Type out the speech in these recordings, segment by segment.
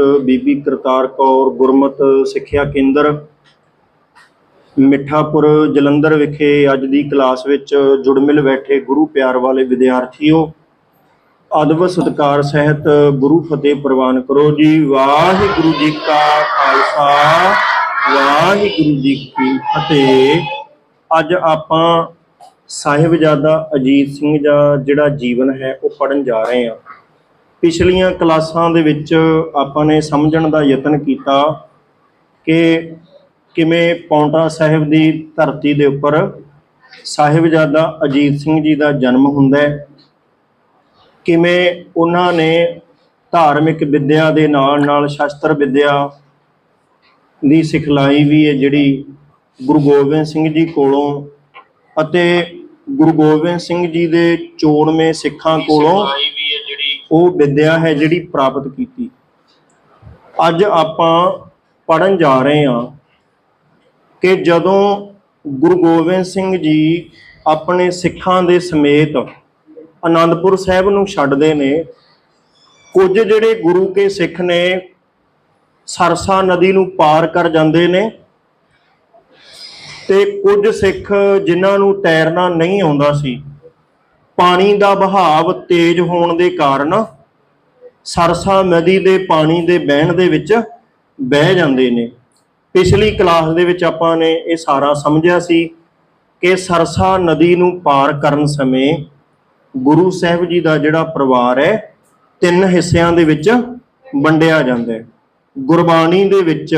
ਬੀਬੀ ਕਰਤਾਰ ਕੌਰ, ਗੁਰਮਤ ਸਿੱਖਿਆ ਕੇਂਦਰ, ਮਿੱਠਾਪੁਰ, ਜਲੰਧਰ ਵਿਖੇ ਅੱਜ ਦੀ ਕਲਾਸ ਵਿੱਚ ਜੁੜ ਮਿਲ ਬੈਠੇ ਗੁਰੂ ਪਿਆਰ ਵਾਲੇ ਵਿਦਿਆਰਥੀਓ, ਅਦਬ ਸਤਕਾਰ ਸਹਿਤ ਗੁਰੂ ਫਤਿਹ ਪ੍ਰਵਾਨ ਕਰੋ ਜੀ। ਵਾਹਿਗੁਰੂ ਜੀ ਕਾ ਖਾਲਸਾ, ਵਾਹਿਗੁਰੂ ਜੀ ਕੀ ਫਤਿਹ। ਅੱਜ ਆਪਾਂ ਸਾਹਿਬਜ਼ਾਦਾ ਅਜੀਤ ਸਿੰਘ ਦਾ ਜਿਹੜਾ ਜੀਵਨ ਹੈ, ਉਹ ਪੜਨ ਜਾ ਰਹੇ ਹਾਂ। ਪਿਛਲੀਆਂ ਕਲਾਸਾਂ ਦੇ ਵਿੱਚ ਆਪਾਂ ਨੇ ਸਮਝਣ ਦਾ ਯਤਨ ਕੀਤਾ ਕਿ ਕਿਵੇਂ ਪੌਂਟਾ ਸਾਹਿਬ ਦੀ ਧਰਤੀ ਦੇ ਉੱਪਰ ਸਾਹਿਬਜ਼ਾਦਾ ਅਜੀਤ ਸਿੰਘ ਜੀ ਦਾ ਜਨਮ ਹੁੰਦਾ ਹੈ, ਕਿਵੇਂ ਉਹਨਾਂ ਨੇ ਧਾਰਮਿਕ ਵਿੱਦਿਆ ਦੇ ਨਾਲ ਨਾਲ ਸ਼ਸਤਰ ਵਿੱਦਿਆ ਦੀ ਸਿਖਲਾਈ ਵੀ ਹੈ ਜਿਹੜੀ ਗੁਰੂ ਗੋਬਿੰਦ ਸਿੰਘ ਜੀ ਕੋਲੋਂ ਅਤੇ ਗੁਰੂ ਗੋਬਿੰਦ ਸਿੰਘ ਜੀ ਦੇ ਚੋਣਵੇਂ ਸਿੱਖਾਂ ਕੋਲੋਂ ਉਹ ਵਿੱਦਿਆ ਹੈ ਜਿਹੜੀ ਪ੍ਰਾਪਤ ਕੀਤੀ। ਅੱਜ ਆਪਾਂ ਪੜਨ ਜਾ ਰਹੇ ਹਾਂ ਕਿ ਜਦੋਂ ਗੁਰੂ ਗੋਬਿੰਦ ਸਿੰਘ ਜੀ ਆਪਣੇ ਸਿੱਖਾਂ ਦੇ ਸਮੇਤ ਆਨੰਦਪੁਰ ਸਾਹਿਬ ਨੂੰ ਛੱਡਦੇ ਨੇ, ਕੁਝ ਜਿਹੜੇ ਗੁਰੂ ਕੇ ਸਿੱਖ ਨੇ ਸਰਸਾ ਨਦੀ ਨੂੰ ਪਾਰ ਕਰ ਜਾਂਦੇ ਨੇ ਤੇ ਕੁਝ ਸਿੱਖ ਜਿਨ੍ਹਾਂ ਨੂੰ ਤੈਰਨਾ ਨਹੀਂ ਆਉਂਦਾ ਸੀ ਪਾਣੀ ਦਾ ਬਹਾਵ ਤੇਜ਼ ਹੋਣ ਦੇ ਕਾਰਨ ਸਰਸਾ ਨਦੀ ਦੇ ਪਾਣੀ ਦੇ ਵਹਿਣ ਦੇ ਵਿੱਚ ਬਹਿ ਜਾਂਦੇ ਨੇ। ਪਿਛਲੀ ਕਲਾਸ ਦੇ ਵਿੱਚ ਆਪਾਂ ਨੇ ਇਹ ਸਾਰਾ ਸਮਝਿਆ ਸੀ ਕਿ ਸਰਸਾ ਨਦੀ ਨੂੰ ਪਾਰ ਕਰਨ ਸਮੇਂ ਗੁਰੂ ਸਾਹਿਬ ਜੀ ਦਾ ਜਿਹੜਾ ਪਰਿਵਾਰ ਹੈ, ਤਿੰਨ ਹਿੱਸਿਆਂ ਦੇ ਵਿੱਚ ਵੰਡਿਆ ਜਾਂਦਾ ਹੈ। ਗੁਰਬਾਣੀ ਦੇ ਵਿੱਚ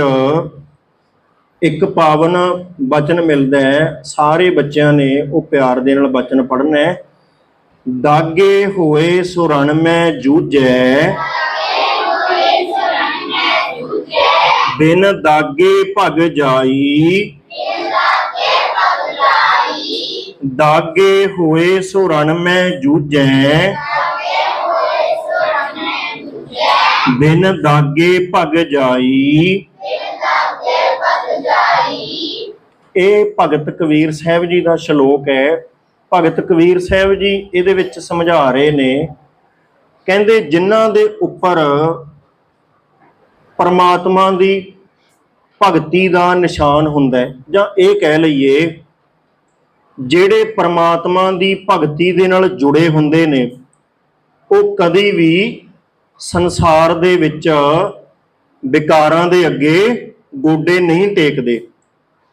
ਇੱਕ ਪਾਵਨ ਬਚਨ ਮਿਲਦਾ ਹੈ, ਸਾਰੇ ਬੱਚਿਆਂ ਨੇ ਉਹ ਪਿਆਰ ਦੇ ਨਾਲ ਬਚਨ ਪੜ੍ਹਨਾ ਹੈ। ਦਾਗੇ ਹੋਏ ਸੁਰਣ ਮੈਂ ਜੂਝੈ। ਬਿਨ ਦਾਗੇ ਭਗ ਜਾਈ। ਦਾਗੇ ਹੋਏ ਸੁਰਣ ਮੈਂ ਜੂਝੈ। ਬਿਨ ਦਾਗੇ ਭਗ ਜਾਈ। ਇਹ ਭਗਤ ਕਬੀਰ ਸਾਹਿਬ ਜੀ ਦਾ ਸ਼ਲੋਕ ਹੈ। ਭਗਤ ਕਬੀਰ ਸਾਹਿਬ ਜੀ ਇਹਦੇ ਵਿੱਚ ਸਮਝਾ ਰਹੇ ਨੇ, ਕਹਿੰਦੇ ਜਿਨ੍ਹਾਂ ਦੇ ਉੱਪਰ ਪਰਮਾਤਮਾ ਦੀ ਭਗਤੀ ਦਾ ਨਿਸ਼ਾਨ ਹੁੰਦਾ ਹੈ, ਜਾਂ ਇਹ ਕਹਿ ਲਈਏ ਜਿਹੜੇ ਪਰਮਾਤਮਾ ਦੀ ਭਗਤੀ ਦੇ ਨਾਲ ਜੁੜੇ ਹੁੰਦੇ ਨੇ, ਉਹ ਕਦੀ ਵੀ ਸੰਸਾਰ ਦੇ ਵਿੱਚ ਵਿਕਾਰਾਂ ਦੇ ਅੱਗੇ ਗੋਡੇ ਨਹੀਂ ਟੇਕਦੇ।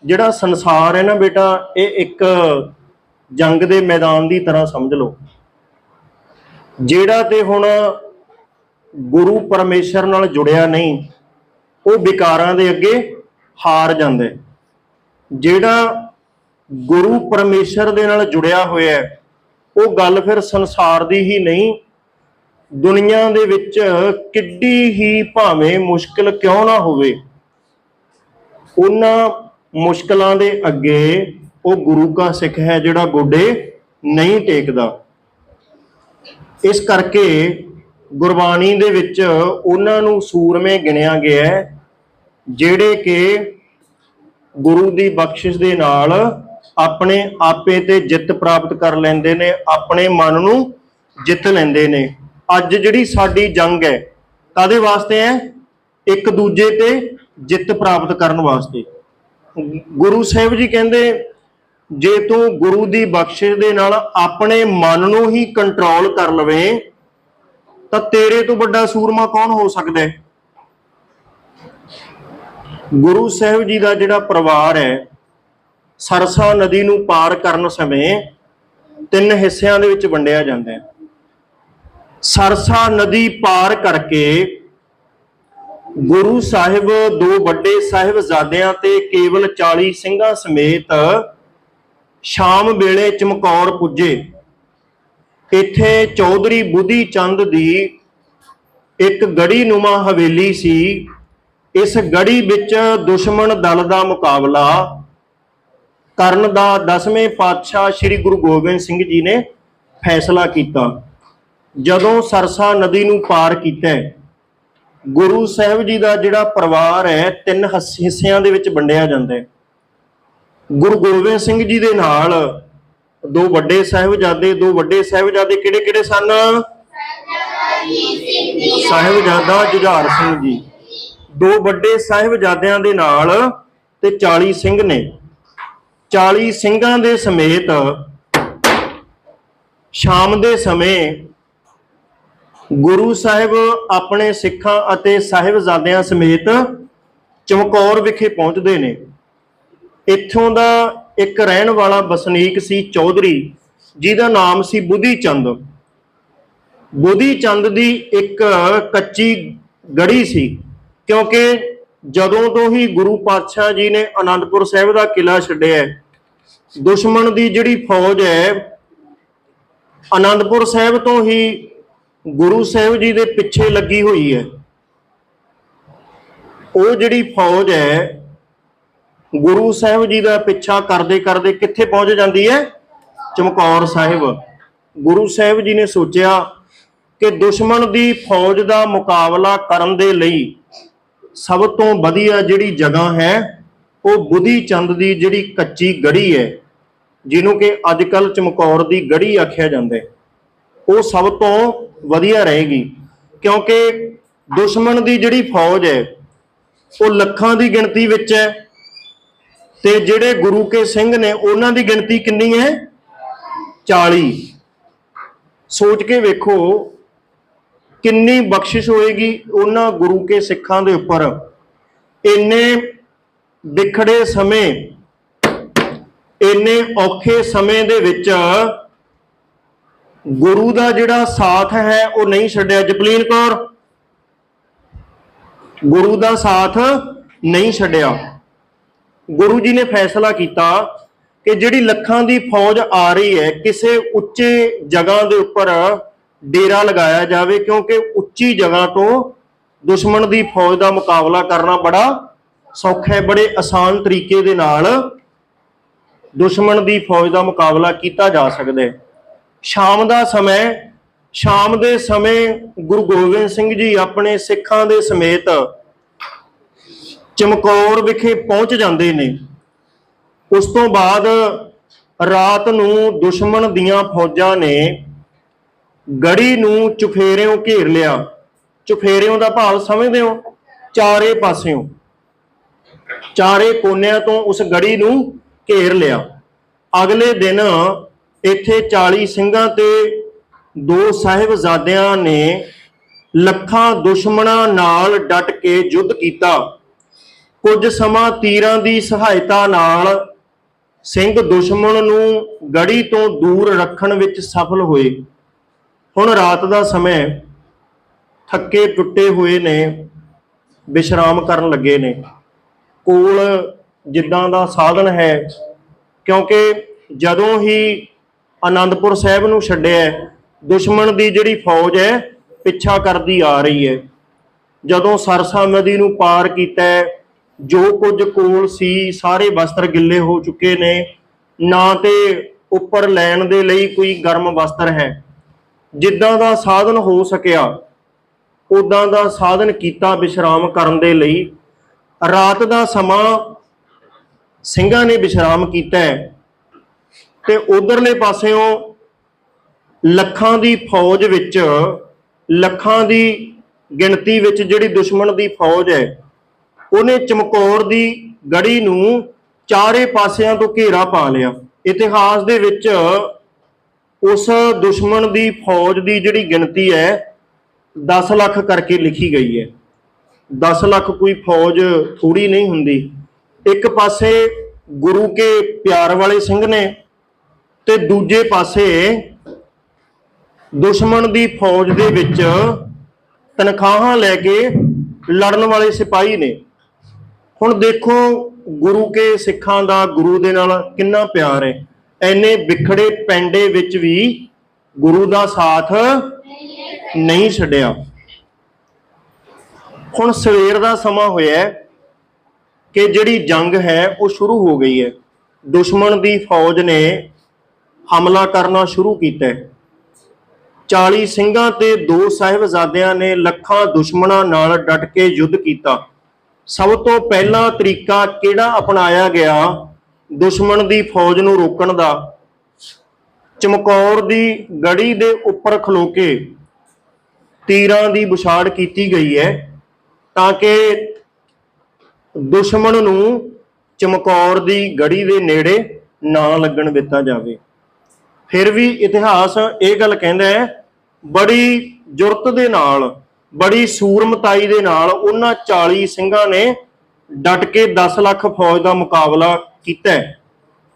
ਜਿਹੜਾ ਸੰਸਾਰ ਹੈ ਨਾ ਬੇਟਾ, ਇਹ ਇੱਕ ਜੰਗ ਦੇ ਮੈਦਾਨ ਦੀ ਤਰ੍ਹਾਂ ਸਮਝ ਲਓ। ਜਿਹੜਾ ਤੇ ਹੁਣ ਗੁਰੂ ਪਰਮੇਸ਼ਰ ਨਾਲ ਜੁੜਿਆ ਨਹੀਂ, ਉਹ ਵਿਕਾਰਾਂ ਦੇ ਅੱਗੇ ਹਾਰ ਜਾਂਦਾ ਜਿਹੜਾ ਗੁਰੂ ਪਰਮੇਸ਼ਰ ਦੇ ਨਾਲ ਜੁੜਿਆ ਹੋਇਆ ਉਹ ਗੱਲ ਫਿਰ ਸੰਸਾਰ ਦੀ ਹੀ ਨਹੀਂ, ਦੁਨੀਆ ਦੇ ਵਿੱਚ ਕਿੱਡੀ ਹੀ ਭਾਵੇਂ ਮੁਸ਼ਕਲ ਕਿਉਂ ਨਾ ਹੋਵੇ, ਉਹਨਾਂ ਮੁਸ਼ਕਲਾਂ ਦੇ ਅੱਗੇ ਉਹ ਗੁਰੂ ਕਾ ਸਿੱਖ ਹੈ ਜਿਹੜਾ ਗੋਡੇ ਨਹੀਂ ਟੇਕਦਾ। ਇਸ ਕਰਕੇ ਗੁਰਬਾਣੀ ਦੇ ਵਿੱਚ ਉਹਨਾਂ ਨੂੰ ਸੂਰਮੇ ਗਿਣਿਆ ਗਿਆ ਹੈ, ਜਿਹੜੇ ਕਿ ਗੁਰੂ ਦੀ ਬਖਸ਼ਿਸ਼ ਦੇ ਨਾਲ ਆਪਣੇ ਆਪੇ ਤੇ ਜਿੱਤ ਪ੍ਰਾਪਤ ਕਰ ਲੈਂਦੇ ਨੇ, ਆਪਣੇ ਮਨ ਨੂੰ ਜਿੱਤ ਲੈਂਦੇ ਨੇ। ਅੱਜ ਜਿਹੜੀ ਸਾਡੀ ਜੰਗ ਹੈ ਕਾਦੇ ਵਾਸਤੇ ਹੈ? ਇੱਕ ਦੂਜੇ ਤੇ ਜਿੱਤ ਪ੍ਰਾਪਤ ਕਰਨ ਵਾਸਤੇ। ਗੁਰੂ ਸਾਹਿਬ ਜੀ ਕਹਿੰਦੇ ਜੇ ਤੂੰ ਗੁਰੂ ਦੀ ਬਖਸ਼ਿਸ਼ ਦੇ ਨਾਲ ਆਪਣੇ ਮਨ ਨੂੰ ਹੀ ਕੰਟਰੋਲ ਕਰ ਲਵੇਂ, ਤਾਂ ਤੇਰੇ ਤੋਂ ਵੱਡਾ ਸੂਰਮਾ ਕੌਣ ਹੋ ਸਕਦਾ ਹੈ? ਗੁਰੂ ਸਾਹਿਬ ਜੀ ਦਾ ਜਿਹੜਾ ਪਰਿਵਾਰ ਹੈ, ਸਰਸਾ ਨਦੀ ਨੂੰ ਪਾਰ ਕਰਨ ਸਮੇਂ ਤਿੰਨ ਹਿੱਸਿਆਂ ਦੇ ਵਿੱਚ ਵੰਡਿਆ ਜਾਂਦਾ ਹੈ। ਸਰਸਾ ਨਦੀ ਪਾਰ ਕਰਕੇ ਗੁਰੂ ਸਾਹਿਬ, ਦੋ ਵੱਡੇ ਸਾਹਿਬਜ਼ਾਦਿਆਂ ਤੇ ਕੇਵਲ 40 ਸਿੰਘਾਂ ਸਮੇਤ ਸ਼ਾਮ ਵੇਲੇ ਚਮਕੌਰ ਪੁੱਜੇ। ਇੱਥੇ ਚੌਧਰੀ ਬੁੱਧੀ ਚੰਦ ਦੀ ਇੱਕ ਗੜੀ ਨੁਮਾ ਹਵੇਲੀ ਸੀ। ਇਸ ਗੜੀ ਵਿੱਚ ਦੁਸ਼ਮਣ ਦਲ ਦਾ ਮੁਕਾਬਲਾ ਕਰਨ ਦਾ ਦਸਵੇਂ ਪਾਤਸ਼ਾਹ ਸ੍ਰੀ ਗੁਰੂ ਗੋਬਿੰਦ ਸਿੰਘ ਜੀ ਨੇ ਫੈਸਲਾ ਕੀਤਾ। ਜਦੋਂ ਸਰਸਾ ਨਦੀ ਨੂੰ ਪਾਰ ਕੀਤਾ, ਗੁਰੂ ਸਾਹਿਬ ਜੀ ਦਾ ਜਿਹੜਾ ਪਰਿਵਾਰ ਹੈ, ਤਿੰਨ ਹੱਸ- ਹਿੱਸਿਆਂ ਦੇ ਵਿੱਚ ਵੰਡਿਆ ਜਾਂਦਾ ਹੈ। ਗੁਰੂ ਗੋਬਿੰਦ ਸਿੰਘ ਜੀ ਦੇ ਨਾਲ ਦੋ ਵੱਡੇ ਸਾਹਿਬਜ਼ਾਦੇ, ਦੋ ਵੱਡੇ ਸਾਹਿਬਜ਼ਾਦੇ ਕਿਹੜੇ ਕਿਹੜੇ ਸਨ? ਸਾਹਿਬਜ਼ਾਦਾ ਜੁਝਾਰ ਸਿੰਘ ਜੀ। ਦੋ ਵੱਡੇ ਸਾਹਿਬਜ਼ਾਦਿਆਂ ਦੇ ਨਾਲ ਤੇ 40 ਸਿੰਘ ਨੇ। 40 ਸਿੰਘਾਂ ਦੇ ਸਮੇਤ ਸ਼ਾਮ ਦੇ ਸਮੇਂ ਗੁਰੂ ਸਾਹਿਬ ਆਪਣੇ ਸਿੱਖਾਂ ਅਤੇ ਸਾਹਿਬਜ਼ਾਦਿਆਂ ਸਮੇਤ ਚਮਕੌਰ ਵਿਖੇ ਪਹੁੰਚਦੇ ਨੇ। ਇੱਥੋਂ ਦਾ ਇੱਕ ਰਹਿਣ ਵਾਲਾ ਵਸਨੀਕ ਸੀ ਚੌਧਰੀ, ਜਿਹਦਾ ਨਾਮ ਸੀ ਬੁੱਧੀ ਚੰਦ। ਬੁੱਧੀ ਚੰਦ ਦੀ ਇੱਕ ਕੱਚੀ ਗੜੀ ਸੀ, ਕਿਉਂਕਿ ਜਦੋਂ ਤੋਂ ਹੀ ਗੁਰੂ ਪਾਤਸ਼ਾਹ ਜੀ ਨੇ ਆਨੰਦਪੁਰ ਸਾਹਿਬ ਦਾ ਕਿਲਾ ਛੱਡਿਆ ਦੁਸ਼ਮਣ ਦੀ ਜਿਹੜੀ ਫੌਜ ਹੈ ਆਨੰਦਪੁਰ ਸਾਹਿਬ ਤੋਂ ਹੀ ਗੁਰੂ ਸਾਹਿਬ ਜੀ ਦੇ ਪਿੱਛੇ ਲੱਗੀ ਹੋਈ ਹੈ। ਉਹ ਜਿਹੜੀ ਫੌਜ ਹੈ ਗੁਰੂ ਸਾਹਿਬ ਜੀ ਦਾ ਪਿੱਛਾ ਕਰਦੇ ਕਰਦੇ ਕਿੱਥੇ ਪਹੁੰਚ ਜਾਂਦੀ ਹੈ? ਚਮਕੌਰ ਸਾਹਿਬ। ਗੁਰੂ ਸਾਹਿਬ ਜੀ ਨੇ ਸੋਚਿਆ ਕਿ ਦੁਸ਼ਮਣ ਦੀ ਫੌਜ ਦਾ ਮੁਕਾਬਲਾ ਕਰਨ ਦੇ ਲਈ ਸਭ ਤੋਂ ਵਧੀਆ ਜਿਹੜੀ ਜਗ੍ਹਾ ਹੈ, ਉਹ ਬੁੱਧੀ ਚੰਦ ਦੀ ਜਿਹੜੀ ਕੱਚੀ ਗੜੀ ਹੈ, ਜਿਹਨੂੰ ਕਿ ਅੱਜ ਕੱਲ ਚਮਕੌਰ ਦੀ ਗੜੀ ਆਖਿਆ ਜਾਂਦਾ ਉਹ ਸਭ ਤੋਂ ਵਧੀਆ ਰਹੇਗੀ। ਕਿਉਂਕਿ ਦੁਸ਼ਮਣ ਦੀ ਜਿਹੜੀ ਫੌਜ ਹੈ, ਉਹ ਲੱਖਾਂ ਦੀ ਗਿਣਤੀ ਵਿੱਚ ਹੈ ਤੇ ਜਿਹੜੇ ਗੁਰੂ ਕੇ ਸਿੰਘ ਨੇ ਉਹਨਾਂ ਦੀ ਗਿਣਤੀ ਕਿੰਨੀ ਹੈ? 40 ਸੋਚ ਕੇ ਵੇਖੋ ਕਿੰਨੀ ਬਖਸ਼ਿਸ਼ ਹੋਏਗੀ ਉਹਨਾਂ ਗੁਰੂ ਕੇ ਸਿੱਖਾਂ ਦੇ ਉੱਪਰ। ਇੰਨੇ ਵਿਖੜੇ ਸਮੇਂ, ਇੰਨੇ ਔਖੇ ਸਮੇਂ ਦੇ ਵਿੱਚ ਗੁਰੂ ਦਾ ਜਿਹੜਾ ਸਾਥ ਹੈ ਉਹ ਨਹੀਂ ਛੱਡਿਆ। ਜਪਲੀਨ ਕੌਰ, ਗੁਰੂ ਦਾ ਸਾਥ ਨਹੀਂ ਛੱਡਿਆ। ਗੁਰੂ ਜੀ ਨੇ ਫੈਸਲਾ ਕੀਤਾ ਕਿ ਜਿਹੜੀ ਲੱਖਾਂ ਦੀ ਫੌਜ ਆ ਰਹੀ ਹੈ, ਕਿਸੇ ਉੱਚੇ ਜਗ੍ਹਾ ਦੇ ਉੱਪਰ ਡੇਰਾ ਲਗਾਇਆ ਜਾਵੇ, ਕਿਉਂਕਿ ਉੱਚੀ ਜਗ੍ਹਾ ਤੋਂ ਦੁਸ਼ਮਣ ਦੀ ਫੌਜ ਦਾ ਮੁਕਾਬਲਾ ਕਰਨਾ ਬੜਾ ਸੌਖਾ ਹੈ, ਬੜੇ ਆਸਾਨ ਤਰੀਕੇ ਦੇ ਨਾਲ ਦੁਸ਼ਮਣ ਦੀ ਫੌਜ ਦਾ ਮੁਕਾਬਲਾ ਕੀਤਾ ਜਾ ਸਕਦਾ ਹੈ। ਸ਼ਾਮ ਦਾ ਸਮੇਂ, ਸ਼ਾਮ ਦੇ ਸਮੇਂ ਗੁਰੂ ਗੋਬਿੰਦ ਸਿੰਘ ਜੀ ਆਪਣੇ ਸਿੱਖਾਂ ਦੇ ਸਮੇਤ ਚਮਕੌਰ ਵਿਖੇ ਪਹੁੰਚ ਜਾਂਦੇ ਨੇ। ਉਸ ਤੋਂ ਬਾਅਦ ਰਾਤ ਨੂੰ ਦੁਸ਼ਮਣ ਦੀਆਂ ਫੌਜਾਂ ਨੇ ਗੜੀ ਨੂੰ ਚੁਫੇਰਿਓਂ ਘੇਰ ਲਿਆ। ਚੁਫੇਰਿਓਂ ਦਾ ਭਾਵ ਸਮਝਦੇ ਹੋ? ਚਾਰੇ ਪਾਸਿਓਂ। ਚਾਰੇ ਕੋਨਿਆਂ ਤੋਂ ਉਸ ਗੜੀ ਨੂੰ ਘੇਰ ਲਿਆ। ਅਗਲੇ ਦਿਨ ਇੱਥੇ 40 ਸਿੰਘਾਂ ਤੇ ਦੋ ਸਾਹਿਬਜ਼ਾਦਿਆਂ ਨੇ ਲੱਖਾਂ ਦੁਸ਼ਮਣਾਂ ਨਾਲ ਡਟ ਕੇ ਯੁੱਧ ਕੀਤਾ। ਕੁਝ ਸਮਾਂ ਤੀਰਾਂ ਦੀ ਸਹਾਇਤਾ ਨਾਲ ਸਿੰਘ ਦੁਸ਼ਮਣ ਨੂੰ ਗੜੀ ਤੋਂ ਦੂਰ ਰੱਖਣ ਵਿੱਚ ਸਫਲ ਹੋਏ। ਹੁਣ ਰਾਤ ਦਾ ਸਮੇਂ, ਥੱਕੇ ਟੁੱਟੇ ਹੋਏ ਨੇ, ਵਿਸ਼ਰਾਮ ਕਰਨ ਲੱਗੇ ਨੇ। ਕੋਲ ਜਿੱਦਾਂ ਦਾ ਸਾਧਨ ਹੈ, ਕਿਉਂਕਿ ਜਦੋਂ ਹੀ ਆਨੰਦਪੁਰ ਸਾਹਿਬ ਨੂੰ ਛੱਡਿਆ, ਦੁਸ਼ਮਣ ਦੀ ਜਿਹੜੀ ਫੌਜ ਹੈ, ਪਿੱਛਾ ਕਰਦੀ ਆ ਰਹੀ ਹੈ। ਜਦੋਂ ਸਰਸਾ ਨਦੀ ਨੂੰ ਪਾਰ ਕੀਤਾ ਜੋ ਕੁਝ ਕੋਲ ਸੀ, ਸਾਰੇ ਵਸਤਰ ਗਿੱਲੇ ਹੋ ਚੁੱਕੇ ਨੇ। ਨਾ ਤੇ ਉੱਪਰ ਲੈਣ ਦੇ ਲਈ ਕੋਈ ਗਰਮ ਵਸਤਰ ਹੈ। ਜਿੱਦਾਂ ਦਾ ਸਾਧਨ ਹੋ ਸਕਿਆ ਉਦਾਂ ਦਾ ਸਾਧਨ ਕੀਤਾ ਵਿਸ਼ਰਾਮ ਕਰਨ ਦੇ ਲਈ। ਰਾਤ ਦਾ ਸਮਾਂ ਸਿੰਘਾਂ ਨੇ ਵਿਸ਼ਰਾਮ ਕੀਤਾ ਹੈ। ਤੇ ਉਧਰਲੇ ਪਾਸਿਓਂ ਲੱਖਾਂ ਦੀ ਫੌਜ ਵਿੱਚ, ਲੱਖਾਂ ਦੀ ਗਿਣਤੀ ਵਿੱਚ ਜਿਹੜੀ ਦੁਸ਼ਮਣ ਦੀ ਫੌਜ ਹੈ ਉਹਨੇ ਚਮਕੌਰ ਦੀ ਗੜੀ ਨੂੰ ਚਾਰੇ ਪਾਸਿਆਂ ਤੋਂ ਘੇਰਾ ਪਾ ਲਿਆ। ਇਤਿਹਾਸ ਦੇ ਵਿੱਚ ਉਸ ਦੁਸ਼ਮਣ ਦੀ ਫੌਜ ਦੀ ਜਿਹੜੀ ਗਿਣਤੀ ਹੈ 10 ਲੱਖ ਕਰਕੇ ਲਿਖੀ ਗਈ ਹੈ। 10 ਲੱਖ ਕੋਈ ਫੌਜ ਥੋੜੀ ਨਹੀਂ ਹੁੰਦੀ। ਇੱਕ ਪਾਸੇ ਗੁਰੂ ਕੇ ਪਿਆਰ ਵਾਲੇ ਸਿੰਘ ਨੇ ਤੇ ਦੂਜੇ ਪਾਸੇ ਦੁਸ਼ਮਣ ਦੀ ਫੌਜ ਦੇ ਵਿੱਚ ਤਨਖਾਹਾਂ ਲੈ ਕੇ ਲੜਨ ਵਾਲੇ ਸਿਪਾਹੀ ਨੇ। ਹੁਣ ਦੇਖੋ ਗੁਰੂ ਕੇ ਸਿੱਖਾਂ ਦਾ ਗੁਰੂ ਦੇ ਨਾਲ ਕਿੰਨਾ ਪਿਆਰ ਹੈ। ਐਨੇ ਵਿਖੜੇ ਪੈਂਡੇ ਵਿੱਚ ਵੀ ਗੁਰੂ ਦਾ ਸਾਥ ਨਹੀਂ ਛੱਡਿਆ। ਹੁਣ ਸਵੇਰ ਦਾ ਸਮਾਂ ਹੋਇਆ ਕਿ ਜਿਹੜੀ ਜੰਗ ਹੈ ਉਹ ਸ਼ੁਰੂ ਹੋ ਗਈ ਹੈ। ਦੁਸ਼ਮਣ ਦੀ ਫੌਜ ਨੇ ਹਮਲਾ ਕਰਨਾ ਸ਼ੁਰੂ ਕੀਤਾ ਹੈ। 40 ਸਿੰਘਾਂ ਤੇ ਦੋ ਸਾਹਿਬਜ਼ਾਦਿਆਂ ਨੇ ਲੱਖਾਂ ਦੁਸ਼ਮਣਾਂ ਨਾਲ ਡਟ ਕੇ ਯੁੱਧ ਕੀਤਾ। ਸਭ ਤੋਂ ਪਹਿਲਾ ਤਰੀਕਾ ਕਿਹੜਾ ਅਪਣਾਇਆ ਗਿਆ? ਦੁਸ਼ਮਣ ਦੀ ਫੌਜ ਨੂੰ ਰੋਕਣ ਦਾ। ਚਮਕੌਰ ਦੀ ਗੜੀ ਦੇ ਉੱਪਰ ਖਲੋ ਕੇ ਤੀਰਾਂ ਦੀ ਬੁਛਾੜ ਕੀਤੀ ਗਈ ਹੈ ਤਾਂ ਕਿ ਦੁਸ਼ਮਣ ਨੂੰ ਚਮਕੌਰ ਦੀ ਗੜੀ ਦੇ ਨੇੜੇ ਨਾ ਲੱਗਣ ਦਿੱਤਾ ਜਾਵੇ। ਫਿਰ ਵੀ ਇਤਿਹਾਸ ਇਹ ਗੱਲ ਕਹਿੰਦਾ ਹੈ, ਬੜੀ ਜੁਰਤ ਦੇ ਨਾਲ ਬੜੀ ਸੂਰਮਤਾਈ ਦੇ ਨਾਲ ਉਹਨਾਂ 40 ਸਿੰਘਾਂ ਨੇ ਡਟ ਕੇ 10 ਲੱਖ ਫੌਜ ਦਾ ਮੁਕਾਬਲਾ ਕੀਤਾ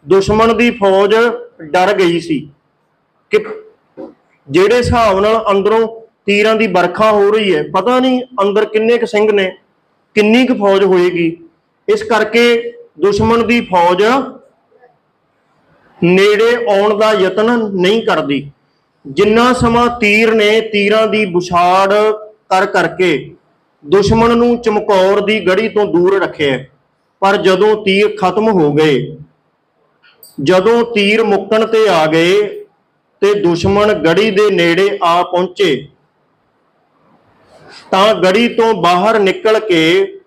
ਦੁਸ਼ਮਣ ਦੀ ਫੌਜ ਡਰ ਗਈ ਸੀ ਕਿ ਜਿਹੜੇ ਹਿਸਾਬ ਨਾਲ ਅੰਦਰੋਂ ਤੀਰਾਂ ਦੀ ਵਰਖਾ ਹੋ ਰਹੀ ਹੈ, ਪਤਾ ਨਹੀਂ ਅੰਦਰ ਕਿੰਨੇ ਕੁ ਸਿੰਘ ਨੇ, ਕਿੰਨੀ ਕੁ ਫੌਜ ਹੋਏਗੀ। ਇਸ ਕਰਕੇ ਦੁਸ਼ਮਣ ਦੀ ਫੌਜ ਨੇੜੇ ਆਉਣ ਦਾ ਯਤਨ ਨਹੀਂ ਕਰਦੀ। ਜਿੰਨਾ ਸਮਾਂ ਤੀਰ ਨੇ ਤੀਰਾਂ ਦੀ ਬੁਛਾੜ ਕਰ ਕਰਕੇ ਦੁਸ਼ਮਣ ਨੂੰ ਚਮਕੌਰ ਦੀ ਗੜੀ ਤੋਂ ਦੂਰ ਰੱਖਿਆ। ਪਰ ਜਦੋਂ ਤੀਰ ਖਤਮ ਹੋ ਗਏ, ਜਦੋਂ ਤੀਰ ਮੁੱਕਣ ਤੇ ਆ ਗਏ ਤੇ ਦੁਸ਼ਮਣ ਗੜੀ ਦੇ ਨੇੜੇ ਆ ਪਹੁੰਚੇ, ਤਾਂ ਗੜੀ ਤੋਂ ਬਾਹਰ ਨਿਕਲ ਕੇ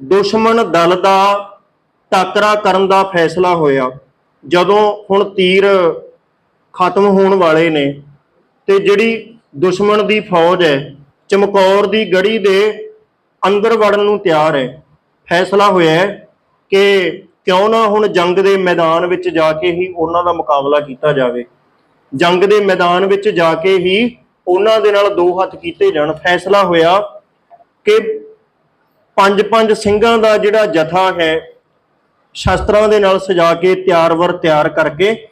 ਦੁਸ਼ਮਣ ਦਲ ਦਾ ਟਾਕਰਾ ਕਰਨ ਦਾ ਫੈਸਲਾ ਹੋਇਆ। ਜਦੋਂ ਹੁਣ ਤੀਰ ਖਤਮ ਹੋਣ ਵਾਲੇ ਨੇ ਤੇ ਜਿਹੜੀ ਦੁਸ਼ਮਣ ਦੀ ਫੌਜ ਹੈ ਚਮਕੌਰ ਦੀ ਗੜੀ ਦੇ ਅੰਦਰ ਵੜਨ ਨੂੰ ਤਿਆਰ ਹੈ। ਫੈਸਲਾ ਹੋਇਆ ਹੈ ਕਿ ਕਿਉਂ ਨਾ ਹੁਣ ਜੰਗ ਦੇ ਮੈਦਾਨ ਵਿੱਚ ਜਾ ਕੇ ਹੀ ਉਹਨਾਂ ਦਾ ਮੁਕਾਬਲਾ ਕੀਤਾ ਜਾਵੇ। ਜੰਗ ਦੇ ਮੈਦਾਨ ਵਿੱਚ ਜਾ ਕੇ ਹੀ ਉਹਨਾਂ ਦੇ ਨਾਲ ਦੋ ਹੱਥ ਕੀਤੇ ਜਾਣ। ਫੈਸਲਾ ਹੋਇਆ ਕਿ ਪੰਜ ਪੰਜ ਸਿੰਘਾਂ ਦਾ ਜਿਹੜਾ ਜਥਾ ਹੈ, ਸ਼ਸਤਰਾਂ ਦੇ ਨਾਲ ਸਜਾ ਕੇ ਤਿਆਰ-ਵਰ ਤਿਆਰ ਕਰਕੇ